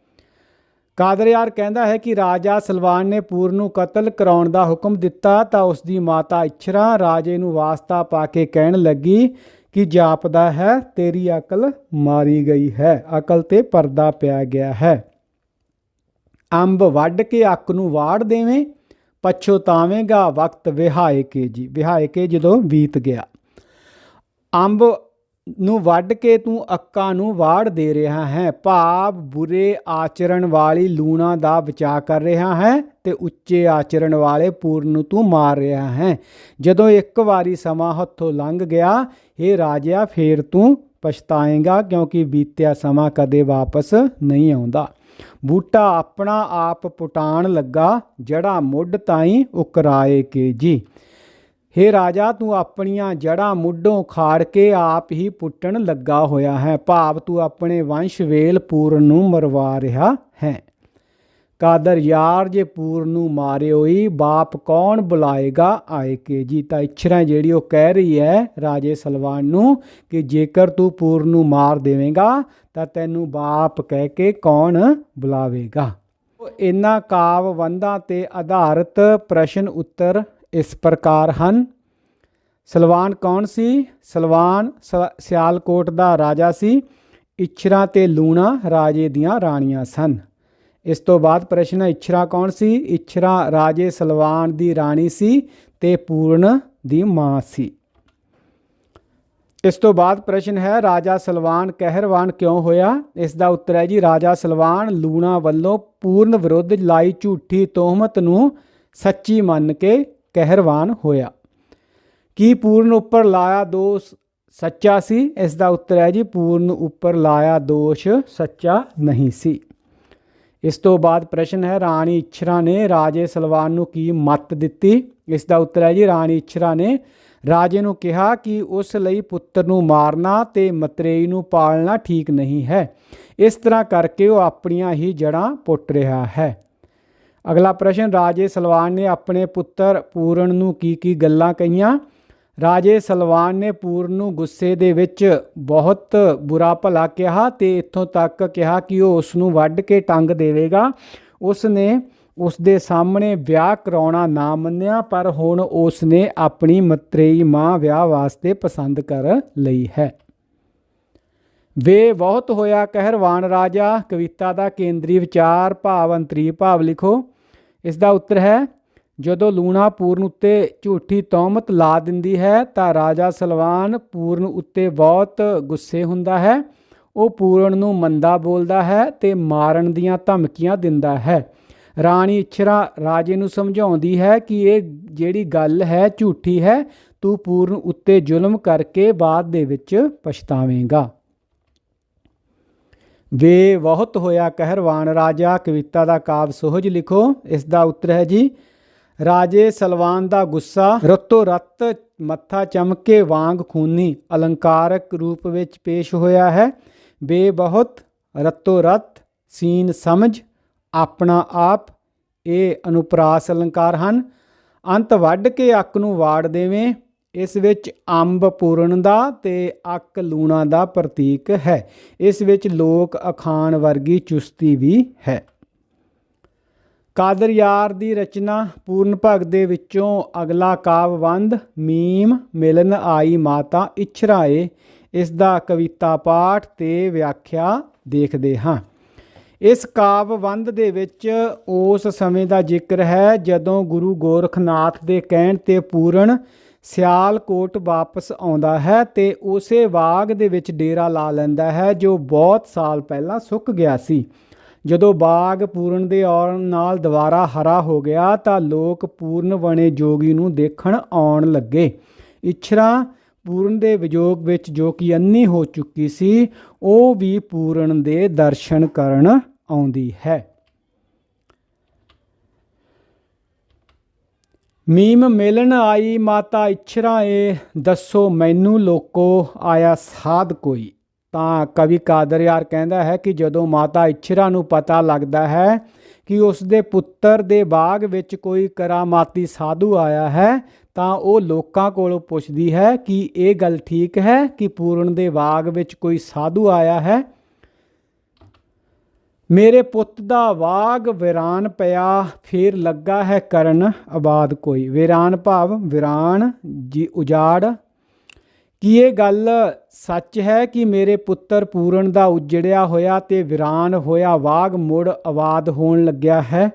C: ਕਾਦਰਯਾਰ ਕਹਿੰਦਾ ਹੈ ਕਿ ਰਾਜਾ ਸਲਵਾਨ ਨੇ ਪੂਰਨ ਨੂੰ ਕਤਲ ਕਰਾਉਣ ਦਾ ਹੁਕਮ ਦਿੱਤਾ, ਤਾਂ ਉਸ ਦੀ ਮਾਤਾ ਇਛਰਾ ਰਾਜੇ ਨੂੰ ਵਾਸਤਾ ਪਾ ਕੇ ਕਹਿਣ ਲੱਗੀ ਕਿ ਜਾਪਦਾ ਹੈ, ਤੇਰੀ ਅਕਲ ਮਾਰੀ ਗਈ ਹੈ, ਅਕਲ ਤੇ ਪਰਦਾ ਪਿਆ ਗਿਆ ਹੈ। ਅੰਬ ਵੱਢ ਕੇ ਅੱਕ ਨੂੰ ਵਾੜ ਦੇਵੇਂ ਪਛਤਾਵੇਂਗਾ ਵਕਤ ਵਿਹਾਏ ਕੇ ਜੀ। ਵਿਹਾਏ ਕੇ ਜਦੋਂ ਬੀਤ ਗਿਆ। ਅੰਬ ਨੂੰ ਵੱਢ ਕੇ ਤੂੰ ਅੱਕਾਂ ਨੂੰ ਵਾੜ ਦੇ ਰਿਹਾ ਹੈ। ਭਾਵ ਬੁਰੇ ਆਚਰਣ ਵਾਲੀ ਲੂਣਾ ਦਾ ਬਚਾ ਕਰ ਰਿਹਾ ਹੈ ਤੇ ਉੱਚੇ ਆਚਰਣ ਵਾਲੇ ਪੂਰਨ ਨੂੰ ਤੂੰ ਮਾਰ ਰਿਹਾ ਹੈ। ਜਦੋਂ ਇੱਕ ਵਾਰੀ ਸਮਾਂ ਹੱਥੋਂ ਲੰਘ ਗਿਆ ਇਹ ਰਾਜਿਆ, ਫੇਰ ਤੂੰ ਪਛਤਾਏਗਾ ਕਿਉਂਕਿ ਬੀਤਿਆ ਸਮਾਂ ਕਦੇ ਵਾਪਸ ਨਹੀਂ ਆਉਂਦਾ। ਬੂਟਾ ਆਪਣਾ ਆਪ ਪੁਟਾਣ ਲੱਗਾ, ਜੜਾ ਮੁੱਢ ਤਾਈ ਉਕਰਾਏ ਕੇ ਜੀ ਹੇ ਰਾਜਾ, ਤੂੰ ਆਪਣੀਆਂ ਜੜਾਂ ਮੁੱਢੋਂ ਖਾੜ ਕੇ ਆਪ ਹੀ ਪੁੱਟਣ ਲੱਗਾ ਹੋਇਆ ਹੈ। ਭਾਵ ਤੂੰ ਆਪਣੇ ਵੰਸ਼ ਵੇਲ ਪੂਰਨ ਨੂੰ ਮਰਵਾ ਰਿਹਾ ਹੈ। ਕਾਦਰ ਯਾਰ ਜੇ ਪੂਰਨ ਨੂੰ ਮਾਰਿਓਈ, ਬਾਪ ਕੌਣ ਬੁਲਾਏਗਾ ਆਏ ਕੇ ਜੀ ਤਾਂ ਇਛਰਾ ਜਿਹੜੀ ਉਹ ਕਹਿ ਰਹੀ ਹੈ ਰਾਜੇ ਸਲਵਾਨ ਨੂੰ ਕਿ ਜੇਕਰ ਤੂੰ ਪੂਰਨ ਨੂੰ ਮਾਰ ਦੇਵੇਂਗਾ ਤਾਂ ਤੈਨੂੰ ਬਾਪ ਕਹਿ ਕੇ ਕੌਣ ਬੁਲਾਵੇਗਾ? ਇਹਨਾਂ ਕਾਵ ਵੰਦਾਂ ਤੇ ਆਧਾਰਿਤ ਪ੍ਰਸ਼ਨ ਉੱਤਰ ਇਸ ਪ੍ਰਕਾਰ ਹਨ। ਸਲਵਾਨ ਕੌਣ ਸੀ? ਸਲਵਾਨ ਸ- ਸਿਆਲਕੋਟ ਦਾ ਰਾਜਾ ਸੀ। ਇਛਰਾ ਤੇ ਲੂਣਾ ਰਾਜੇ ਦੀਆਂ ਰਾਣੀਆਂ ਸਨ। ਇਸ ਤੋਂ ਬਾਅਦ ਪ੍ਰਸ਼ਨ ਹੈ, ਇਛਰਾ ਕੌਣ ਸੀ? ਇਛਰਾ ਰਾਜੇ ਸਲਵਾਨ ਦੀ ਰਾਣੀ ਸੀ ਤੇ ਪੂਰਨ ਦੀ ਮਾਂ ਸੀ। ਇਸ ਤੋਂ ਬਾਅਦ ਪ੍ਰਸ਼ਨ ਹੈ, ਰਾਜਾ ਸਲਵਾਨ ਕਹਿਰਵਾਨ ਕਿਉਂ ਹੋਇਆ? ਇਸ ਦਾ ਉੱਤਰ ਹੈ ਜੀ, ਰਾਜਾ ਸਲਵਾਨ ਲੂਣਾ ਵੱਲੋਂ ਪੂਰਨ ਵਿਰੁੱਧ ਲਾਈ ਝੂਠੀ ਤੋਹਮਤ ਨੂੰ ਸੱਚੀ ਮੰਨ ਕੇ ਕਹਿਰਵਾਨ ਹੋਇਆ। ਕੀ ਪੂਰਨ ਉੱਪਰ ਲਾਇਆ ਦੋਸ਼ ਸੱਚਾ ਸੀ? ਇਸ ਦਾ ਉੱਤਰ ਹੈ ਜੀ, ਪੂਰਨ ਉੱਪਰ ਲਾਇਆ ਦੋਸ਼ ਸੱਚਾ ਨਹੀਂ ਸੀ। ਇਸ ਤੋਂ ਬਾਅਦ ਪ੍ਰਸ਼ਨ ਹੈ, ਰਾਣੀ ਇਛਰਾ ਨੇ ਰਾਜੇ ਸਲਵਾਨ ਨੂੰ ਕੀ ਮੱਤ ਦਿੱਤੀ? ਇਸ ਦਾ ਉੱਤਰ ਹੈ ਜੀ, ਰਾਣੀ ਇਛਰਾ ਨੇ ਰਾਜੇ ਨੂੰ ਕਿਹਾ ਕਿ ਉਸ ਲਈ ਪੁੱਤਰ ਨੂੰ ਮਾਰਨਾ ਤੇ ਮਤਰੇਈ ਨੂੰ ਪਾਲਣਾ ਠੀਕ ਨਹੀਂ ਹੈ। ਇਸ ਤਰ੍ਹਾਂ ਕਰਕੇ ਉਹ ਆਪਣੀਆਂ ਹੀ ਜੜਾਂ ਪੁੱਟ ਰਿਹਾ ਹੈ। ਅਗਲਾ ਪ੍ਰਸ਼ਨ, ਰਾਜੇ ਸਲਵਾਨ ਨੇ ਆਪਣੇ ਪੁੱਤਰ ਪੂਰਨ ਨੂੰ ਕੀ ਕੀ ਗੱਲਾਂ ਕਹੀਆਂ? ਰਾਜੇ ਸਲਵਾਨ ਨੇ ਪੂਰਨ ਨੂੰ ਗੁੱਸੇ ਦੇ ਵਿੱਚ ਬਹੁਤ ਬੁਰਾ ਭਲਾ ਕਿਹਾ ਤੇ ਇੱਥੋਂ ਤੱਕ ਕਿਹਾ ਕਿ ਉਹ ਉਸ ਨੂੰ ਵੱਢ ਕੇ ਟੰਗ ਦੇਵੇਗਾ। ਉਸ ਨੇ ਉਸ ਦੇ ਸਾਹਮਣੇ ਵਿਆਹ ਕਰਾਉਣਾ ਨਾ ਮੰਨਿਆ, ਪਰ ਹੁਣ ਉਸ ਨੇ ਆਪਣੀ ਮਤਰੇਈ ਮਾਂ ਵਿਆਹ ਵਾਸਤੇ ਪਸੰਦ ਕਰ ਲਈ ਹੈ। ਵੇ ਬਹੁਤ ਹੋਇਆ ਕਹਿਰਵਾਨ ਰਾਜਾ, ਕਵਿਤਾ ਦਾ ਕੇਂਦਰੀ ਵਿਚਾਰ ਭਾਵ ਅੰਤਰੀ ਭਾਵ ਲਿਖੋ। ਇਸ ਦਾ ਉੱਤਰ ਹੈ, ਜਦੋਂ ਲੂਣਾ ਪੂਰਨ ਉੱਤੇ ਝੂਠੀ ਤੌਮਤ ਲਾ ਦਿੰਦੀ ਹੈ, ਤਾਂ ਰਾਜਾ ਸਲਵਾਨ ਪੂਰਨ ਉੱਤੇ ਬਹੁਤ ਗੁੱਸੇ ਹੁੰਦਾ ਹੈ। ਉਹ ਪੂਰਨ ਨੂੰ ਮੰਦਾ ਬੋਲਦਾ ਹੈ ਤੇ ਮਾਰਨ ਦੀਆਂ ਧਮਕੀਆਂ ਦਿੰਦਾ ਹੈ। ਰਾਣੀ ਇਛਰਾ ਰਾਜੇ ਨੂੰ ਸਮਝਾਉਂਦੀ ਹੈ ਕਿ ਇਹ ਜਿਹੜੀ ਗੱਲ ਹੈ, ਝੂਠੀ ਹੈ, ਤੂੰ ਪੂਰਨ ਉੱਤੇ ਜ਼ੁਲਮ ਕਰਕੇ ਬਾਅਦ ਦੇ ਵਿੱਚ ਪਛਤਾਵੇਂਗਾ। ਵੇ ਬਹੁਤ ਹੋਇਆ ਕਹਿਰਵਾਨ ਰਾਜਾ, ਕਵਿਤਾ ਦਾ ਕਾਵ ਸੋਹਜ ਲਿਖੋ, ਇਸ ਦਾ ਉੱਤਰ ਹੈ ਜੀ, ਰਾਜੇ ਸਲਵਾਨ ਦਾ ਗੁੱਸਾ ਰਤੋ ਰਤ ਮੱਥਾ ਚਮਕੇ ਵਾਂਗ ਖੂਨੀ, ਅਲੰਕਾਰਕ ਰੂਪ ਵਿੱਚ ਪੇਸ਼ ਹੋਇਆ ਹੈ। ਬੇ ਬਹੁਤ ਰਤੋ ਰਤ ਸੀਨ ਸਮਝ ਆਪਣਾ ਆਪ ਇਹ ਅਨੁਪਰਾਸ ਅਲੰਕਾਰ ਹਨ। ਅੰਤ ਵੱਢ ਕੇ ਅੱਕ ਨੂੰ ਵਾੜ ਦੇਵੇਂ, ਇਸ ਵਿੱਚ ਅੰਬ ਪੂਰਨ ਦਾ ਤੇ ਅੱਕ ਲੂਣਾ ਦਾ ਪ੍ਰਤੀਕ ਹੈ। ਇਸ ਵਿੱਚ ਲੋਕ ਅਖਾਣ ਵਰਗੀ ਚੁਸਤੀ ਵੀ ਹੈ। ਕਾਦਰ ਯਾਰ ਦੀ ਰਚਨਾ, ਪੂਰਨ ਭਗਤ ਦੇ ਵਿੱਚੋਂ ਅਗਲਾ ਕਾਵਵੰਦ ਮੀਮ, ਮਿਲਨ ਆਈ ਮਾਤਾ ਇਛਰਾਏ, ਇਸ ਦਾ ਕਵਿਤਾ ਪਾਠ ਤੇ ਵਿਆਖਿਆ ਦੇਖਦੇ ਹਾਂ। ਇਸ ਕਾਵਵੰਦ ਦੇ ਵਿੱਚ ਉਸ ਸਮੇਂ ਦਾ ਜ਼ਿਕਰ ਹੈ ਜਦੋਂ ਗੁਰੂ ਗੋਰਖਨਾਥ ਦੇ ਕਹਿਣ ਤੇ ਪੂਰਨ ਸਿਆਲਕੋਟ ਵਾਪਸ ਆਉਂਦਾ ਹੈ ਤੇ ਉਸੇ ਬਾਗ ਦੇ ਵਿੱਚ ਡੇਰਾ ਲਾ ਲੈਂਦਾ ਹੈ ਜੋ ਬਹੁਤ ਸਾਲ ਪਹਿਲਾਂ ਸੁੱਕ ਗਿਆ ਸੀ। ਜਦੋਂ ਬਾਗ ਪੂਰਨ ਦੇ ਆਉਣ ਨਾਲ ਦੁਬਾਰਾ ਹਰਾ ਹੋ ਗਿਆ ਤਾਂ ਲੋਕ ਪੂਰਨ ਬਣੇ ਜੋਗੀ ਨੂੰ ਦੇਖਣ ਆਉਣ ਲੱਗੇ। ਇਛਰਾ ਪੂਰਨ ਦੇ ਵਿਜੋਗ ਵਿੱਚ ਜੋ ਕਿ ਅੰਨੀ ਹੋ ਚੁੱਕੀ ਸੀ, ਉਹ ਵੀ ਪੂਰਨ ਦੇ ਦਰਸ਼ਨ ਕਰਨ ਆਉਂਦੀ ਹੈ। ਮੀਮ ਮਿਲਣ ਆਈ, ਮਾਤਾ ਇਛਰਾ ਏ, ਦੱਸੋ ਮੈਨੂੰ ਲੋਕੋ ਆਇਆ ਸਾਧ ਕੋਈ। ਤਾਂ ਕਵੀ ਕਾਦਰ ਯਾਰ ਕਹਿੰਦਾ ਹੈ ਕਿ ਜਦੋਂ ਮਾਤਾ ਇਛਰਾ ਨੂੰ ਪਤਾ ਲੱਗਦਾ ਹੈ ਕਿ ਉਸ ਦੇ ਪੁੱਤਰ ਦੇ ਬਾਗ ਵਿੱਚ ਕੋਈ ਕਰਾਮਾਤੀ ਸਾਧੂ ਆਇਆ ਹੈ ਤਾਂ ਉਹ ਲੋਕਾਂ ਕੋਲੋਂ ਪੁੱਛਦੀ ਹੈ ਕਿ ਇਹ ਗੱਲ ਠੀਕ ਹੈ ਕਿ ਪੂਰਨ ਦੇ ਬਾਗ ਵਿੱਚ ਕੋਈ ਸਾਧੂ ਆਇਆ ਹੈ? ਮੇਰੇ ਪੁੱਤ ਦਾ ਬਾਗ ਵਿਰਾਨ ਪਿਆ, ਫੇਰ ਲੱਗਾ ਹੈ ਕਰਨ ਆਬਾਦ ਕੋਈ। ਵਿਰਾਨ ਭਾਵ ਵਿਰਾਨ ਜੀ ਉਜਾੜ। ਕੀ ਇਹ ਗੱਲ ਸੱਚ ਹੈ ਕਿ ਮੇਰੇ ਪੁੱਤਰ ਪੂਰਨ ਦਾ ਉਜੜਿਆ ਹੋਇਆ ਤੇ ਵਿਰਾਨ ਹੋਇਆ ਬਾਗ ਮੁੜ ਆਬਾਦ ਹੋਣ ਲੱਗਿਆ ਹੈ?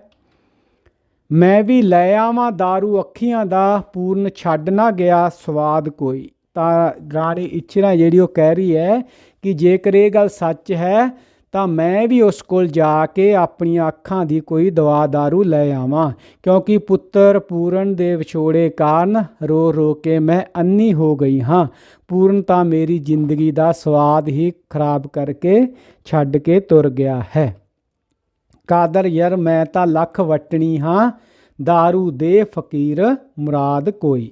C: ਮੈਂ ਵੀ ਲੈ ਆਵਾਂ दारू ਅੱਖੀਆਂ ਦਾ ਪੂਰਨ ਛੱਡ ਨਾ ਗਿਆ ਸਵਾਦ ਕੋਈ ਤਾਂ ਰਾਣੀ ਇੱਛਰਾ ਜਿਹੜੀ ਉਹ ਕਹਿ ਰਹੀ ਹੈ ਕਿ ਜੇਕਰ ਇਹ ਗੱਲ ਸੱਚ ਹੈ ਤਾਂ ਮੈਂ ਵੀ ਉਸ ਕੋਲ ਜਾ ਕੇ ਆਪਣੀਆਂ ਅੱਖਾਂ ਦੀ ਕੋਈ ਦਵਾ दारू ਲੈ ਆਵਾਂ ਕਿਉਂਕਿ ਪੁੱਤਰ ਪੂਰਨ ਦੇ ਵਿਛੋੜੇ ਕਾਰਨ ਰੋ ਰੋ ਕੇ ਮੈਂ ਅੰਨੀ ਹੋ ਗਈ ਹਾਂ ਪੂਰਨ ਤਾਂ ਮੇਰੀ ਜ਼ਿੰਦਗੀ ਦਾ ਸਵਾਦ ਹੀ ਖਰਾਬ ਕਰਕੇ ਛੱਡ ਕੇ ਤੁਰ ਗਿਆ ਹੈ ਕਾਦਰ ਯਰ ਮੈਂ ਤਾਂ ਲੱਖ ਵਟਣੀ ਹਾਂ दारू ਦੇ ਫਕੀਰ ਮੁਰਾਦ ਕੋਈ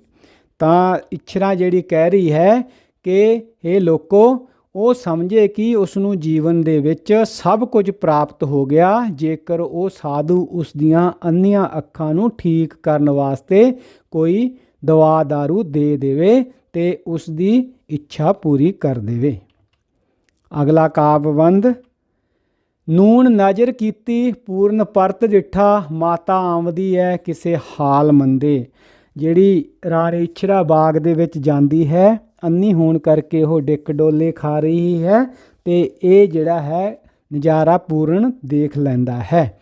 C: ਤਾਂ ਇਛਰਾ ਜਿਹੜੀ ਕਹਿ ਰਹੀ ਹੈ ਕਿ ਇਹ ਲੋਕੋ ਉਹ ਸਮਝੇ ਕਿ ਉਸ ਨੂੰ ਜੀਵਨ ਦੇ ਵਿੱਚ ਸਭ ਕੁਝ ਪ੍ਰਾਪਤ ਹੋ ਗਿਆ ਜੇਕਰ ਉਹ ਸਾਧੂ ਉਸ ਦੀਆਂ ਅੰਨੀਆਂ ਅੱਖਾਂ ਨੂੰ ਠੀਕ ਕਰਨ ਵਾਸਤੇ ਕੋਈ ਦਵਾ दारू ਦੇ ਦੇਵੇ ਤੇ ਉਸ ਦੀ ਇੱਛਾ ਪੂਰੀ ਕਰ ਦੇਵੇ ਅਗਲਾ ਕਾਵਬੰਦ ਨੂਣ ਨਜ਼ਰ ਕੀਤੀ, ਪੂਰਨ ਪਰਤ ਡਿਠਾ ਮਾਤਾ ਆਮਦੀ ਹੈ ਕਿਸੇ ਹਾਲ ਮੰਦੇ। ਜਿਹੜੀ ਰਾਣੀ ਇਛਰਾ ਬਾਗ ਦੇ ਵਿੱਚ ਜਾਂਦੀ ਹੈ, ਅੰਨੀ ਹੋਣ ਕਰਕੇ ਉਹ ਡਿੱਕ ਡੋਲੇ ਖਾ ਰਹੀ ਹੈ ਤੇ ਇਹ ਜਿਹੜਾ ਹੈ, ਨਜ਼ਾਰਾ ਪੂਰਨ ਦੇਖ ਲੈਂਦਾ ਹੈ।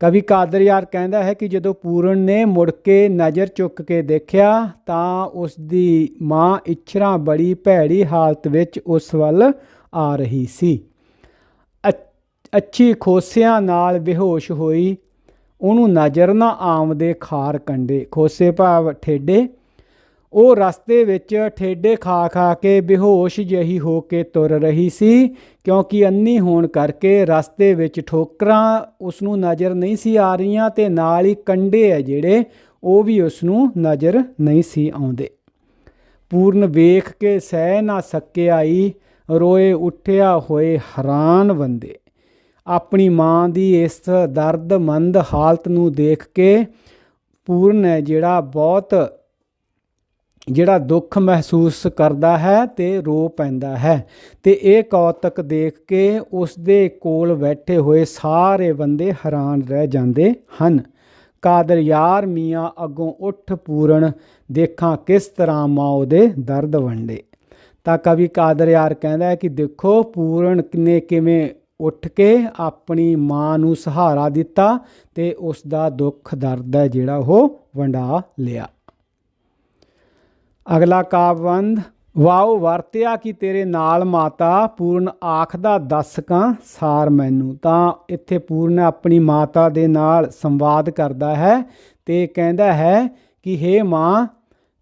C: ਕਵੀ ਕਾਦਰ ਯਾਰ ਕਹਿੰਦਾ ਹੈ ਕਿ ਜਦੋਂ ਪੂਰਨ ਨੇ ਮੁੜ ਕੇ ਨਜ਼ਰ ਚੁੱਕ ਕੇ ਦੇਖਿਆ, ਤਾਂ ਉਸ ਦੀ ਮਾਂ ਇਛਰਾ ਬੜੀ ਭੈੜੀ ਹਾਲਤ ਵਿੱਚ ਉਸ ਵੱਲ ਆ ਰਹੀ ਸੀ। ਅੱਛੀ ਖੋਸਿਆਂ ਨਾਲ ਬੇਹੋਸ਼ ਹੋਈ। ਉਹਨੂੰ ਨਜ਼ਰ ਨਾ ਆਮਦੇ ਖਾਰ ਕੰਡੇ। ਖੋਸੇ ਭਾਵ ਠੇਡੇ। ਉਹ ਰਸਤੇ ਵਿੱਚ ਠੇਡੇ ਖਾ ਖਾ ਕੇ ਬੇਹੋਸ਼ ਜਹੀ ਹੋ ਕੇ ਤੁਰ ਰਹੀ ਸੀ, ਕਿਉਂਕਿ ਅੰਨੀ ਹੋਣ ਕਰਕੇ ਰਸਤੇ ਵਿੱਚ ਠੋਕਰਾਂ ਉਸ ਨੂੰ ਨਜ਼ਰ ਨਹੀਂ ਸੀ ਆ ਰਹੀਆਂ ਤੇ ਨਾਲ ਹੀ ਕੰਡੇ ਹੈ ਜਿਹੜੇ, ਉਹ ਵੀ ਉਸ ਨੂੰ ਨਜ਼ਰ ਨਹੀਂ ਸੀ ਆਉਂਦੇ। ਪੂਰਨ ਵੇਖ ਕੇ ਸਹਿ ਨਾ ਸਕਿਆਈ, ਰੋਏ ਉੱਠਿਆ ਹੋਏ ਹੈਰਾਨ ਬੰਦੇ। ਆਪਣੀ ਮਾਂ ਦੀ ਇਸ ਦਰਦਮੰਦ ਹਾਲਤ ਨੂੰ ਦੇਖ ਕੇ ਪੂਰਨ ਹੈ, ਜਿਹੜਾ ਬਹੁਤ, ਜਿਹੜਾ ਦੁੱਖ ਮਹਿਸੂਸ ਕਰਦਾ ਹੈ ਤੇ ਰੋ ਪੈਂਦਾ ਹੈ। ਤੇ ਇਹ ਕੌਤਕ ਦੇਖ ਕੇ ਉਸ ਦੇ ਕੋਲ ਬੈਠੇ ਹੋਏ ਸਾਰੇ ਬੰਦੇ ਹੈਰਾਨ ਰਹਿ ਜਾਂਦੇ ਹਨ। ਕਾਦਰ ਯਾਰ ਮੀਆਂ ਅੱਗੋਂ ਉੱਠ ਪੂਰਨ, ਦੇਖਾਂ ਕਿਸ ਤਰ੍ਹਾਂ ਮਾਂ ਉਹਦੇ ਦਰਦ ਵੰਡੇ। ਤਾਂ ਕਵੀ ਕਾਦਰ ਯਾਰ ਕਹਿੰਦਾ ਹੈ ਕਿ ਦੇਖੋ, ਪੂਰਨ ਨੇ ਕਿਵੇਂ ਉੱਠ ਕੇ ਆਪਣੀ ਮਾਂ ਨੂੰ ਸਹਾਰਾ ਦਿੱਤਾ ਤੇ ਉਸ ਦਾ ਦੁੱਖ, ਦਰਦ ਹੈ ਜਿਹੜਾ ਉਹ ਵੰਡਾ ਲਿਆ। ਅਗਲਾ ਕਾਵਬੰਦ ਵਾਓ ਵਰਤਿਆ ਕਿ ਤੇਰੇ ਨਾਲ ਮਾਤਾ, ਪੂਰਨ ਆਖਦਾ ਦੱਸ ਕਾਂ ਸਾਰ ਮੈਨੂੰ। ਤਾਂ ਇੱਥੇ ਪੂਰਨ ਆਪਣੀ ਮਾਤਾ ਦੇ ਨਾਲ ਸੰਵਾਦ ਕਰਦਾ ਹੈ ਤੇ ਕਹਿੰਦਾ ਹੈ ਕਿ हे ਮਾਂ,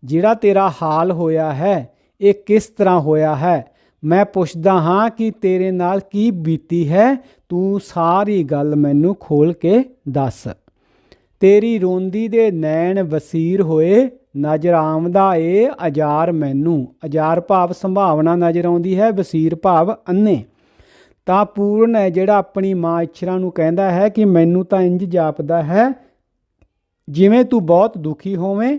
C: ਜਿਹੜਾ ਤੇਰਾ ਹਾਲ ਹੋਇਆ ਹੈ, ਇਹ ਕਿਸ ਤਰ੍ਹਾਂ ਹੋਇਆ ਹੈ? ਮੈਂ ਪੁੱਛਦਾ ਹਾਂ ਕਿ ਤੇਰੇ ਨਾਲ ਕੀ ਬੀਤੀ ਹੈ? ਤੂੰ ਸਾਰੀ ਗੱਲ ਮੈਨੂੰ ਖੋਲ ਕੇ ਦੱਸ। ਤੇਰੀ ਰੋਂਦੀ ਦੇ ਨੈਣ ਵਸੀਰ ਹੋਏ, ਨਜ਼ਰ ਆਉਂਦਾ ਏ ਅਜਾਰ ਮੈਨੂੰ। ਅਜਾਰ ਭਾਵ ਸੰਭਾਵਨਾ ਨਜ਼ਰ ਆਉਂਦੀ ਹੈ, ਵਸੀਰ ਭਾਵ ਅੰਨੇ ਤਾਂ ਪੂਰਨ ਹੈ ਜਿਹੜਾ ਆਪਣੀ ਮਾਂ ਇਛਰਾ ਨੂੰ ਕਹਿੰਦਾ ਹੈ ਕਿ ਮੈਨੂੰ ਤਾਂ ਇੰਜ ਜਾਪਦਾ ਹੈ, ਜਿਵੇਂ ਤੂੰ ਬਹੁਤ ਦੁਖੀ ਹੋਵੇਂ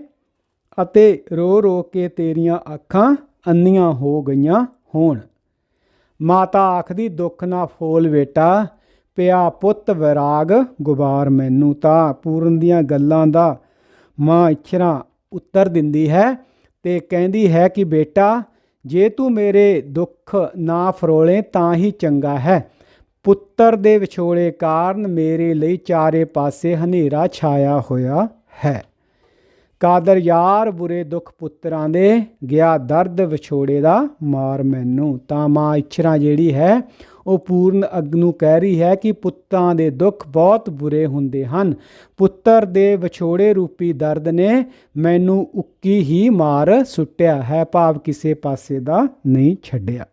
C: ਅਤੇ ਰੋ ਰੋ ਕੇ ਤੇਰੀਆਂ ਅੱਖਾਂ ਅੰਨੀਆਂ ਹੋ ਗਈਆਂ। ਹੋਣ। ਮਾਤਾ ਆਖਦੀ, ਦੁੱਖ ਨਾ ਫੋਲ ਬੇਟਾ, ਪਿਆ ਪੁੱਤ ਵਿਰਾਗ, ਗੁਬਾਰ ਮੈਨੂੰ ਤਾਂ। ਪੂਰਨ ਦੀਆਂ ਗੱਲਾਂ ਦਾ ਮਾਂ ਇਛਰਾ ਉੱਤਰ ਦਿੰਦੀ ਹੈ ਤੇ ਕਹਿੰਦੀ ਹੈ ਕਿ, ਬੇਟਾ, ਜੇ ਤੂੰ ਮੇਰੇ ਦੁੱਖ ਨਾ ਫਰੋਲੇ ਤਾਂ ਹੀ ਚੰਗਾ ਹੈ। ਪੁੱਤਰ ਦੇ ਵਿਛੋੜੇ ਕਾਰਨ ਮੇਰੇ ਲਈ ਚਾਰੇ ਪਾਸੇ ਹਨੇਰਾ ਛਾਇਆ ਹੋਇਆ ਹੈ। ਕਾਦਰ ਯਾਰ ਬੁਰੇ ਦੁੱਖ ਪੁੱਤਰਾਂ ਦੇ ਗਿਆ ਦਰਦ ਵਿਛੋੜੇ ਦਾ ਮਾਰ ਮੈਨੂੰ। ਤਾਂ ਮਾਂ ਇਛਰਾ ਜਿਹੜੀ ਹੈ, ਉਹ ਪੂਰਨ ਅਗ ਨੂੰ ਕਹਿ ਰਹੀ ਹੈ ਕਿ ਪੁੱਤਾਂ ਦੇ ਦੁੱਖ ਬਹੁਤ ਬੁਰੇ ਹੁੰਦੇ ਹਨ। ਪੁੱਤਰ ਦੇ ਵਿਛੋੜੇ ਰੂਪੀ ਦਰਦ ਨੇ ਮੈਨੂੰ ਉੱਕੀ ਹੀ ਮਾਰ ਸੁੱਟਿਆ। ਹੈ ਭਾਵ ਕਿਸੇ ਪਾਸੇ ਦਾ ਨਹੀਂ ਛੱਡਿਆ।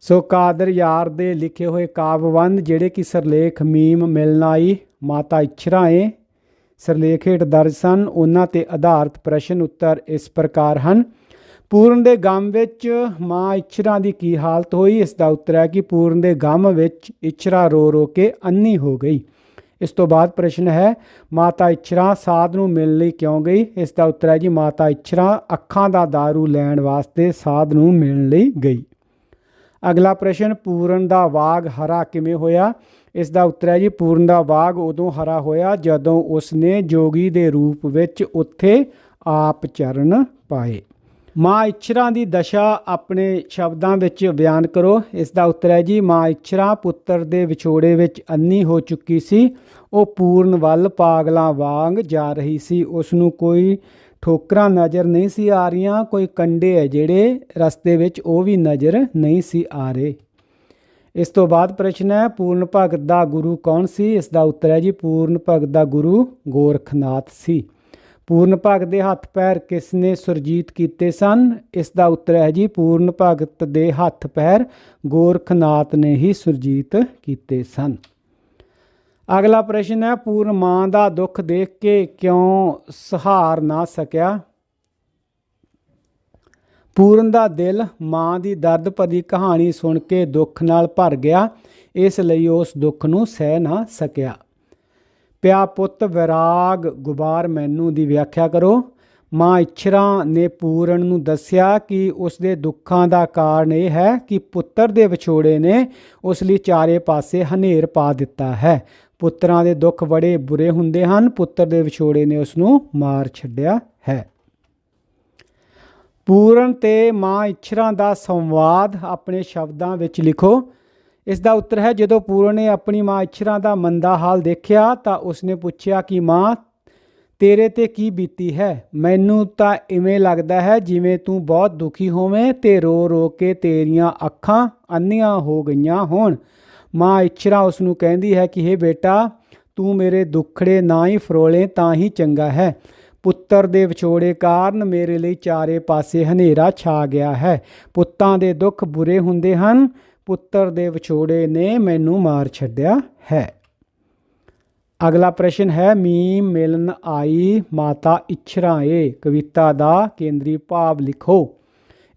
C: ਸੋ ਕਾਦਰ ਯਾਰ ਦੇ ਲਿਖੇ ਹੋਏ ਕਾਵਵੰਦ ਜਿਹੜੇ ਕਿ ਸਰਲੇਖ, ਮੀਮ, ਮਿਲਨਾਈ, ਮਾਤਾ ਇਛਰਾ ਏ ਸਰਲੇਖ ਹੇਠ ਦਰਜ ਸਨ। ਉਹਨਾਂ ਤੇ ਆਧਾਰਿਤ ਪ੍ਰਸ਼ਨ ਉੱਤਰ ਇਸ ਪ੍ਰਕਾਰ ਹਨ। ਪੂਰਨ ਦੇ ਗਮ ਵਿੱਚ ਮਾਂ ਇਛਰਾ ਦੀ ਕੀ ਹਾਲਤ ਹੋਈ? ਇਸ ਦਾ ਉੱਤਰ ਹੈ ਕਿ ਪੂਰਨ ਦੇ ਗਮ ਵਿੱਚ ਇਛਰਾ ਰੋ ਰੋ ਕੇ ਅੰਨੀ ਹੋ ਗਈ। ਇਸ ਤੋਂ ਬਾਅਦ ਪ੍ਰਸ਼ਨ ਹੈ, ਮਾਤਾ ਇਛਰਾ ਸਾਧ ਨੂੰ ਮਿਲਣ ਲਈ ਕਿਉਂ ਗਈ? ਇਸ ਦਾ ਉੱਤਰ ਹੈ ਜੀ ਮਾਤਾ ਇਛਰਾ ਅੱਖਾਂ ਦਾ दारू ਲੈਣ ਵਾਸਤੇ ਸਾਧ ਨੂੰ ਮਿਲਣ ਲਈ ਗਈ। ਅਗਲਾ ਪ੍ਰਸ਼ਨ, ਪੂਰਨ ਦਾ ਵਾਗ ਹਰਾ ਕਿਵੇਂ ਹੋਇਆ? ਇਸ ਦਾ ਉੱਤਰ ਹੈ ਜੀ, ਪੂਰਨ ਦਾ ਬਾਗ ਉਦੋਂ ਹਰਾ ਹੋਇਆ ਜਦੋਂ ਉਸਨੇ ਜੋਗੀ ਦੇ ਰੂਪ ਵਿੱਚ ਉੱਥੇ ਆਪ ਚਰਨ ਪਾਏ। ਮਾਂ ਇਛਰਾ ਦੀ ਦਸ਼ਾ ਆਪਣੇ ਸ਼ਬਦਾਂ ਵਿੱਚ ਬਿਆਨ ਕਰੋ। ਇਸ ਦਾ ਉੱਤਰ ਹੈ ਜੀ, ਮਾਂ ਇਛਰਾ ਪੁੱਤਰ ਦੇ ਵਿਛੋੜੇ ਵਿੱਚ ਅੰਨੀ ਹੋ ਚੁੱਕੀ ਸੀ। ਉਹ ਪੂਰਨ ਵੱਲ ਪਾਗਲਾਂ ਵਾਂਗ ਜਾ ਰਹੀ ਸੀ। ਉਸ ਨੂੰ ਕੋਈ ਠੋਕਰਾਂ ਨਜ਼ਰ ਨਹੀਂ ਸੀ ਆ ਰਹੀਆਂ, ਕੋਈ ਕੰਡੇ ਹੈ ਜਿਹੜੇ ਰਸਤੇ ਵਿੱਚ ਉਹ ਵੀ ਨਜ਼ਰ ਨਹੀਂ ਸੀ ਆ ਰਹੇ। ਇਸ ਤੋਂ ਬਾਅਦ ਪ੍ਰਸ਼ਨ ਹੈ, ਪੂਰਨ ਭਗਤ ਦਾ ਗੁਰੂ ਕੌਣ ਸੀ? ਇਸ ਦਾ ਉੱਤਰ ਹੈ ਜੀ, ਪੂਰਨ ਭਗਤ ਦਾ ਗੁਰੂ ਗੋਰਖਨਾਥ ਸੀ। ਪੂਰਨ ਭਗਤ ਦੇ ਹੱਥ ਪੈਰ ਕਿਸ ਨੇ ਸੁਰਜੀਤ ਕੀਤੇ ਸਨ? ਇਸ ਦਾ ਉੱਤਰ ਹੈ ਜੀ, ਪੂਰਨ ਭਗਤ ਦੇ ਹੱਥ ਪੈਰ ਗੋਰਖਨਾਥ ਨੇ ਹੀ ਸੁਰਜੀਤ ਕੀਤੇ ਸਨ। ਅਗਲਾ ਪ੍ਰਸ਼ਨ ਹੈ, ਪੂਰਨ ਮਾਂ ਦਾ ਦੁੱਖ ਦੇਖ ਕੇ ਕਿਉਂ ਸਹਾਰ ਨਾ ਸਕਿਆ? ਪੂਰਨ ਦਾ ਦਿਲ ਮਾਂ ਦੀ ਦਰਦ ਭਰੀ ਕਹਾਣੀ ਸੁਣ ਕੇ ਦੁੱਖ ਨਾਲ ਭਰ ਗਿਆ, ਇਸ ਲਈ ਉਸ ਦੁੱਖ ਨੂੰ ਸਹਿ ਨਾ ਸਕਿਆ। ਪਿਆ ਪੁੱਤ, ਵਿਰਾਗ ਗੁਬਾਰ ਮੈਨੂੰ ਦੀ ਵਿਆਖਿਆ ਕਰੋ। ਮਾਂ ਇਛਰਾ ਨੇ ਪੂਰਨ ਨੂੰ ਦੱਸਿਆ ਕਿ ਉਸ ਦੇ ਦੁੱਖਾਂ ਦਾ ਕਾਰਨ ਇਹ ਹੈ ਕਿ ਪੁੱਤਰ ਦੇ ਵਿਛੋੜੇ ਨੇ ਉਸ ਲਈ ਚਾਰੇ ਪਾਸੇ ਹਨੇਰ ਪਾ ਦਿੱਤਾ ਹੈ। ਪੁੱਤਰਾਂ ਦੇ ਦੁੱਖ ਬੜੇ ਬੁਰੇ ਹੁੰਦੇ ਹਨ, ਪੁੱਤਰ ਦੇ ਵਿਛੋੜੇ ਨੇ ਉਸ ਨੂੰ ਮਾਰ ਛੱਡਿਆ ਹੈ। ਪੂਰਨ ਤੇ ਮਾਂ ਇਛਰਾ ਦਾ ਸੰਵਾਦ ਆਪਣੇ ਸ਼ਬਦਾਂ ਵਿੱਚ ਲਿਖੋ। ਇਸ ਦਾ ਉੱਤਰ ਹੈ, ਜਦੋਂ ਪੂਰਨ ਨੇ ਆਪਣੀ ਮਾਂ ਇਛਰਾ ਦਾ ਮੰਦਾ ਹਾਲ ਦੇਖਿਆ, ਤਾਂ ਉਸਨੇ ਪੁੱਛਿਆ ਕਿ, ਮਾਂ, ਤੇਰੇ ਤੇ ਕੀ ਬੀਤੀ ਹੈ? ਮੈਨੂੰ ਤਾਂ ਇਵੇਂ ਲੱਗਦਾ ਹੈ ਜਿਵੇਂ ਤੂੰ ਬਹੁਤ ਦੁਖੀ ਹੋਵੇਂ ਤੇ ਰੋ ਰੋ ਕੇ ਤੇਰੀਆਂ ਅੱਖਾਂ ਅੰਨੀਆਂ ਹੋ ਗਈਆਂ ਹੋਣ। ਮਾਂ ਇਛਰਾ ਉਸ ਨੂੰ ਕਹਿੰਦੀ ਹੈ ਕਿ, ਹੇ ਬੇਟਾ, ਤੂੰ ਮੇਰੇ ਦੁੱਖੜੇ ਨਾ ਹੀ ਫਰੋਲੇ, ਤਾਂ ਹੀ ਚੰਗਾ ਹੈ। ਪੁੱਤਰ ਦੇ ਵਿਛੋੜੇ ਕਾਰਨ ਮੇਰੇ ਲਈ ਚਾਰੇ ਪਾਸੇ ਹਨੇਰਾ ਛਾ ਗਿਆ ਹੈ। ਪੁੱਤਾਂ ਦੇ ਦੁੱਖ ਬੁਰੇ ਹੁੰਦੇ ਹਨ। ਪੁੱਤਰ ਦੇ ਵਿਛੋੜੇ ਨੇ ਮੈਨੂੰ ਮਾਰ ਛੱਡਿਆ ਹੈ। ਅਗਲਾ ਪ੍ਰਸ਼ਨ ਹੈ, ਮੀਮ ਮਿਲਨ ਆਈ ਮਾਤਾ ਇਛਰਾ ਏ ਕਵਿਤਾ ਦਾ ਕੇਂਦਰੀ ਭਾਵ ਲਿਖੋ।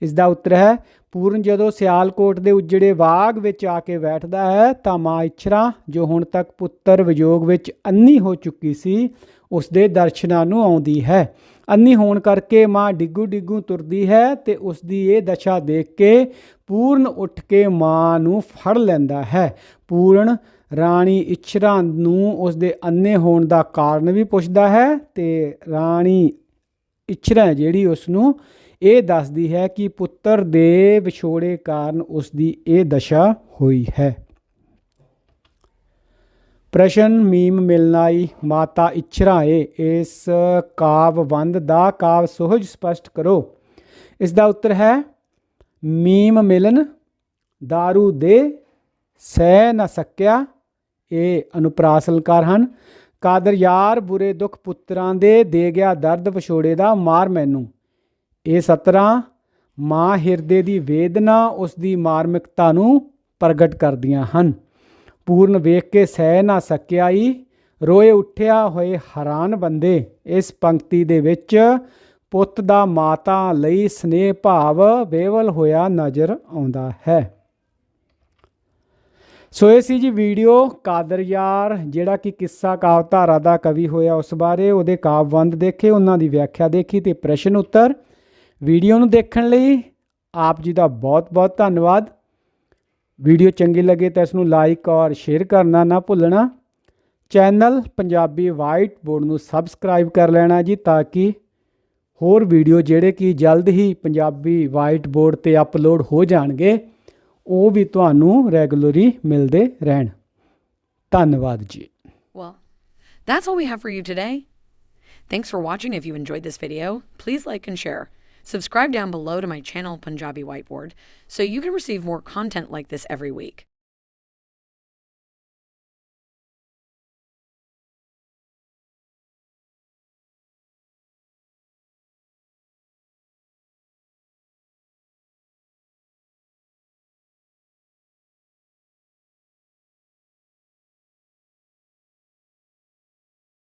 C: ਇਸ ਦਾ ਉੱਤਰ ਹੈ, ਪੂਰਨ ਜਦੋਂ ਸਿਆਲਕੋਟ ਦੇ ਉਜੜੇ ਬਾਗ ਵਿੱਚ ਆ ਕੇ ਬੈਠਦਾ ਹੈ, ਤਾਂ ਮਾਂ ਇਛਰਾ, ਜੋ ਹੁਣ ਤੱਕ ਪੁੱਤਰ ਵਿਯੋਗ ਵਿੱਚ ਅੰਨੀ ਹੋ ਚੁੱਕੀ ਸੀ ਉਸ ਦੇ ਦਰਸ਼ਨਾਂ ਨੂੰ ਆਉਂਦੀ ਹੈ। ਅੰਨੀ ਹੋਣ ਕਰਕੇ ਮਾਂ ਡਿੱਗੂ ਡਿੱਗੂ ਤੁਰਦੀ ਹੈ ਤੇ ਉਸ ਦੀ ਇਹ ਦਸ਼ਾ ਦੇਖ ਕੇ ਪੂਰਨ ਉੱਠ ਕੇ ਮਾਂ ਨੂੰ ਫੜ ਲੈਂਦਾ ਹੈ। ਪੂਰਨ ਰਾਣੀ ਇਛਰਾ ਨੂੰ ਉਸ ਦੇ ਅੰਨੇ ਹੋਣ ਦਾ ਕਾਰਨ ਵੀ ਪੁੱਛਦਾ ਹੈ ਤੇ ਰਾਣੀ ਇਛਰਾ ਜਿਹੜੀ ਉਸ ਨੂੰ ਇਹ ਦੱਸਦੀ ਹੈ ਕਿ ਪੁੱਤਰ ਦੇ ਵਿਛੋੜੇ ਕਾਰਨ ਉਸ ਦੀ ਇਹ ਦਸ਼ਾ ਹੋਈ ਹੈ। ਪ੍ਰਸ਼ਨ ਮੀਮ ਮਿਲਨਾਈ ਮਾਤਾ ਇਛਰਾ ਏ ਇਸ ਕਾਵਵੰਦ ਦਾ ਕਾਵ ਸੁਹਜ ਸਪਸ਼ਟ ਕਰੋ। ਇਸ ਦਾ ਉੱਤਰ ਹੈ, ਮੀਮ ਮਿਲਨ दारू ਦੇ ਸਹਿ ਨਾ ਸਕਿਆ, ਇਹ ਅਨੁਪਰਾਸ ਹਨ। ਕਾਦਰ ਯਾਰ ਬੁਰੇ ਦੁੱਖ ਪੁੱਤਰਾਂ ਦੇ ਦੇ ਗਿਆ ਦਰਦ ਵਿਛੋੜੇ ਦਾ ਮਾਰ ਮੈਨੂੰ। ਇਹ ਸਤਰਾਂ ਮਾਂ ਹਿਰਦੇ ਦੀ ਵੇਦਨਾ ਉਸ ਦੀ ਮਾਰਮਿਕਤਾ ਨੂੰ ਪ੍ਰਗਟ ਕਰਦੀਆਂ ਹਨ। ਪੂਰਨ ਵੇਖ ਕੇ ਸਹਿ ਨਾ ਸਕਿਆ ਈ ਰੋਏ ਉੱਠਿਆ ਹੋਏ ਹੈਰਾਨ ਬੰਦੇ। ਇਸ ਪੰਕਤੀ ਦੇ ਵਿੱਚ ਪੁੱਤ ਦਾ ਮਾਤਾ ਲਈ ਸਨੇਹ ਭਾਵ ਬੇਵਲ ਹੋਇਆ ਨਜ਼ਰ ਆਉਂਦਾ ਹੈ। ਸੋ ਇਹ ਸੀ ਜੀ ਵੀਡੀਓ ਕਾਦਰ ਯਾਰ, ਜਿਹੜਾ ਕਿ ਕਿੱਸਾ ਕਾਵਧਾਰਾ ਦਾ ਕਵੀ ਹੋਇਆ ਉਸ ਬਾਰੇ। ਉਹਦੇ ਕਾਵਵੰਦ ਦੇਖੇ, ਉਹਨਾਂ ਦੀ ਵਿਆਖਿਆ ਦੇਖੀ ਤੇ ਪ੍ਰਸ਼ਨ ਉੱਤਰ। ਵੀਡੀਓ ਨੂੰ ਦੇਖਣ ਲਈ ਆਪ ਜੀ ਦਾ ਬਹੁਤ-ਬਹੁਤ ਧੰਨਵਾਦ। ਵੀਡੀਓ ਚੰਗੀ ਲੱਗੇ ਤਾਂ ਇਸ ਨੂੰ ਲਾਈਕ ਔਰ ਸ਼ੇਅਰ ਕਰਨਾ ਨਾ ਭੁੱਲਣਾ ਚੈਨਲ ਪੰਜਾਬੀ ਵਾਈਟ ਬੋਰਡ ਨੂੰ ਸਬਸਕ੍ਰਾਈਬ ਕਰ ਲੈਣਾ ਜੀ ਤਾਂ ਕਿ ਹੋਰ ਵੀਡੀਓ ਜਿਹੜੇ ਕਿ ਜਲਦ ਹੀ ਪੰਜਾਬੀ ਵਾਈਟ ਬੋਰਡ ਤੇ ਅਪਲੋਡ ਹੋ ਜਾਣਗੇ ਉਹ ਵੀ ਤੁਹਾਨੂੰ ਰੈਗੂਲਰੀ ਮਿਲਦੇ ਰਹਿਣ ਧੰਨਵਾਦ ਜੀ
D: Well, that's all we have for you today. Thanks for watching. If you enjoyed this video, please like and share. Subscribe down below to my channel, Punjabi Whiteboard, so you can receive more content like this every week.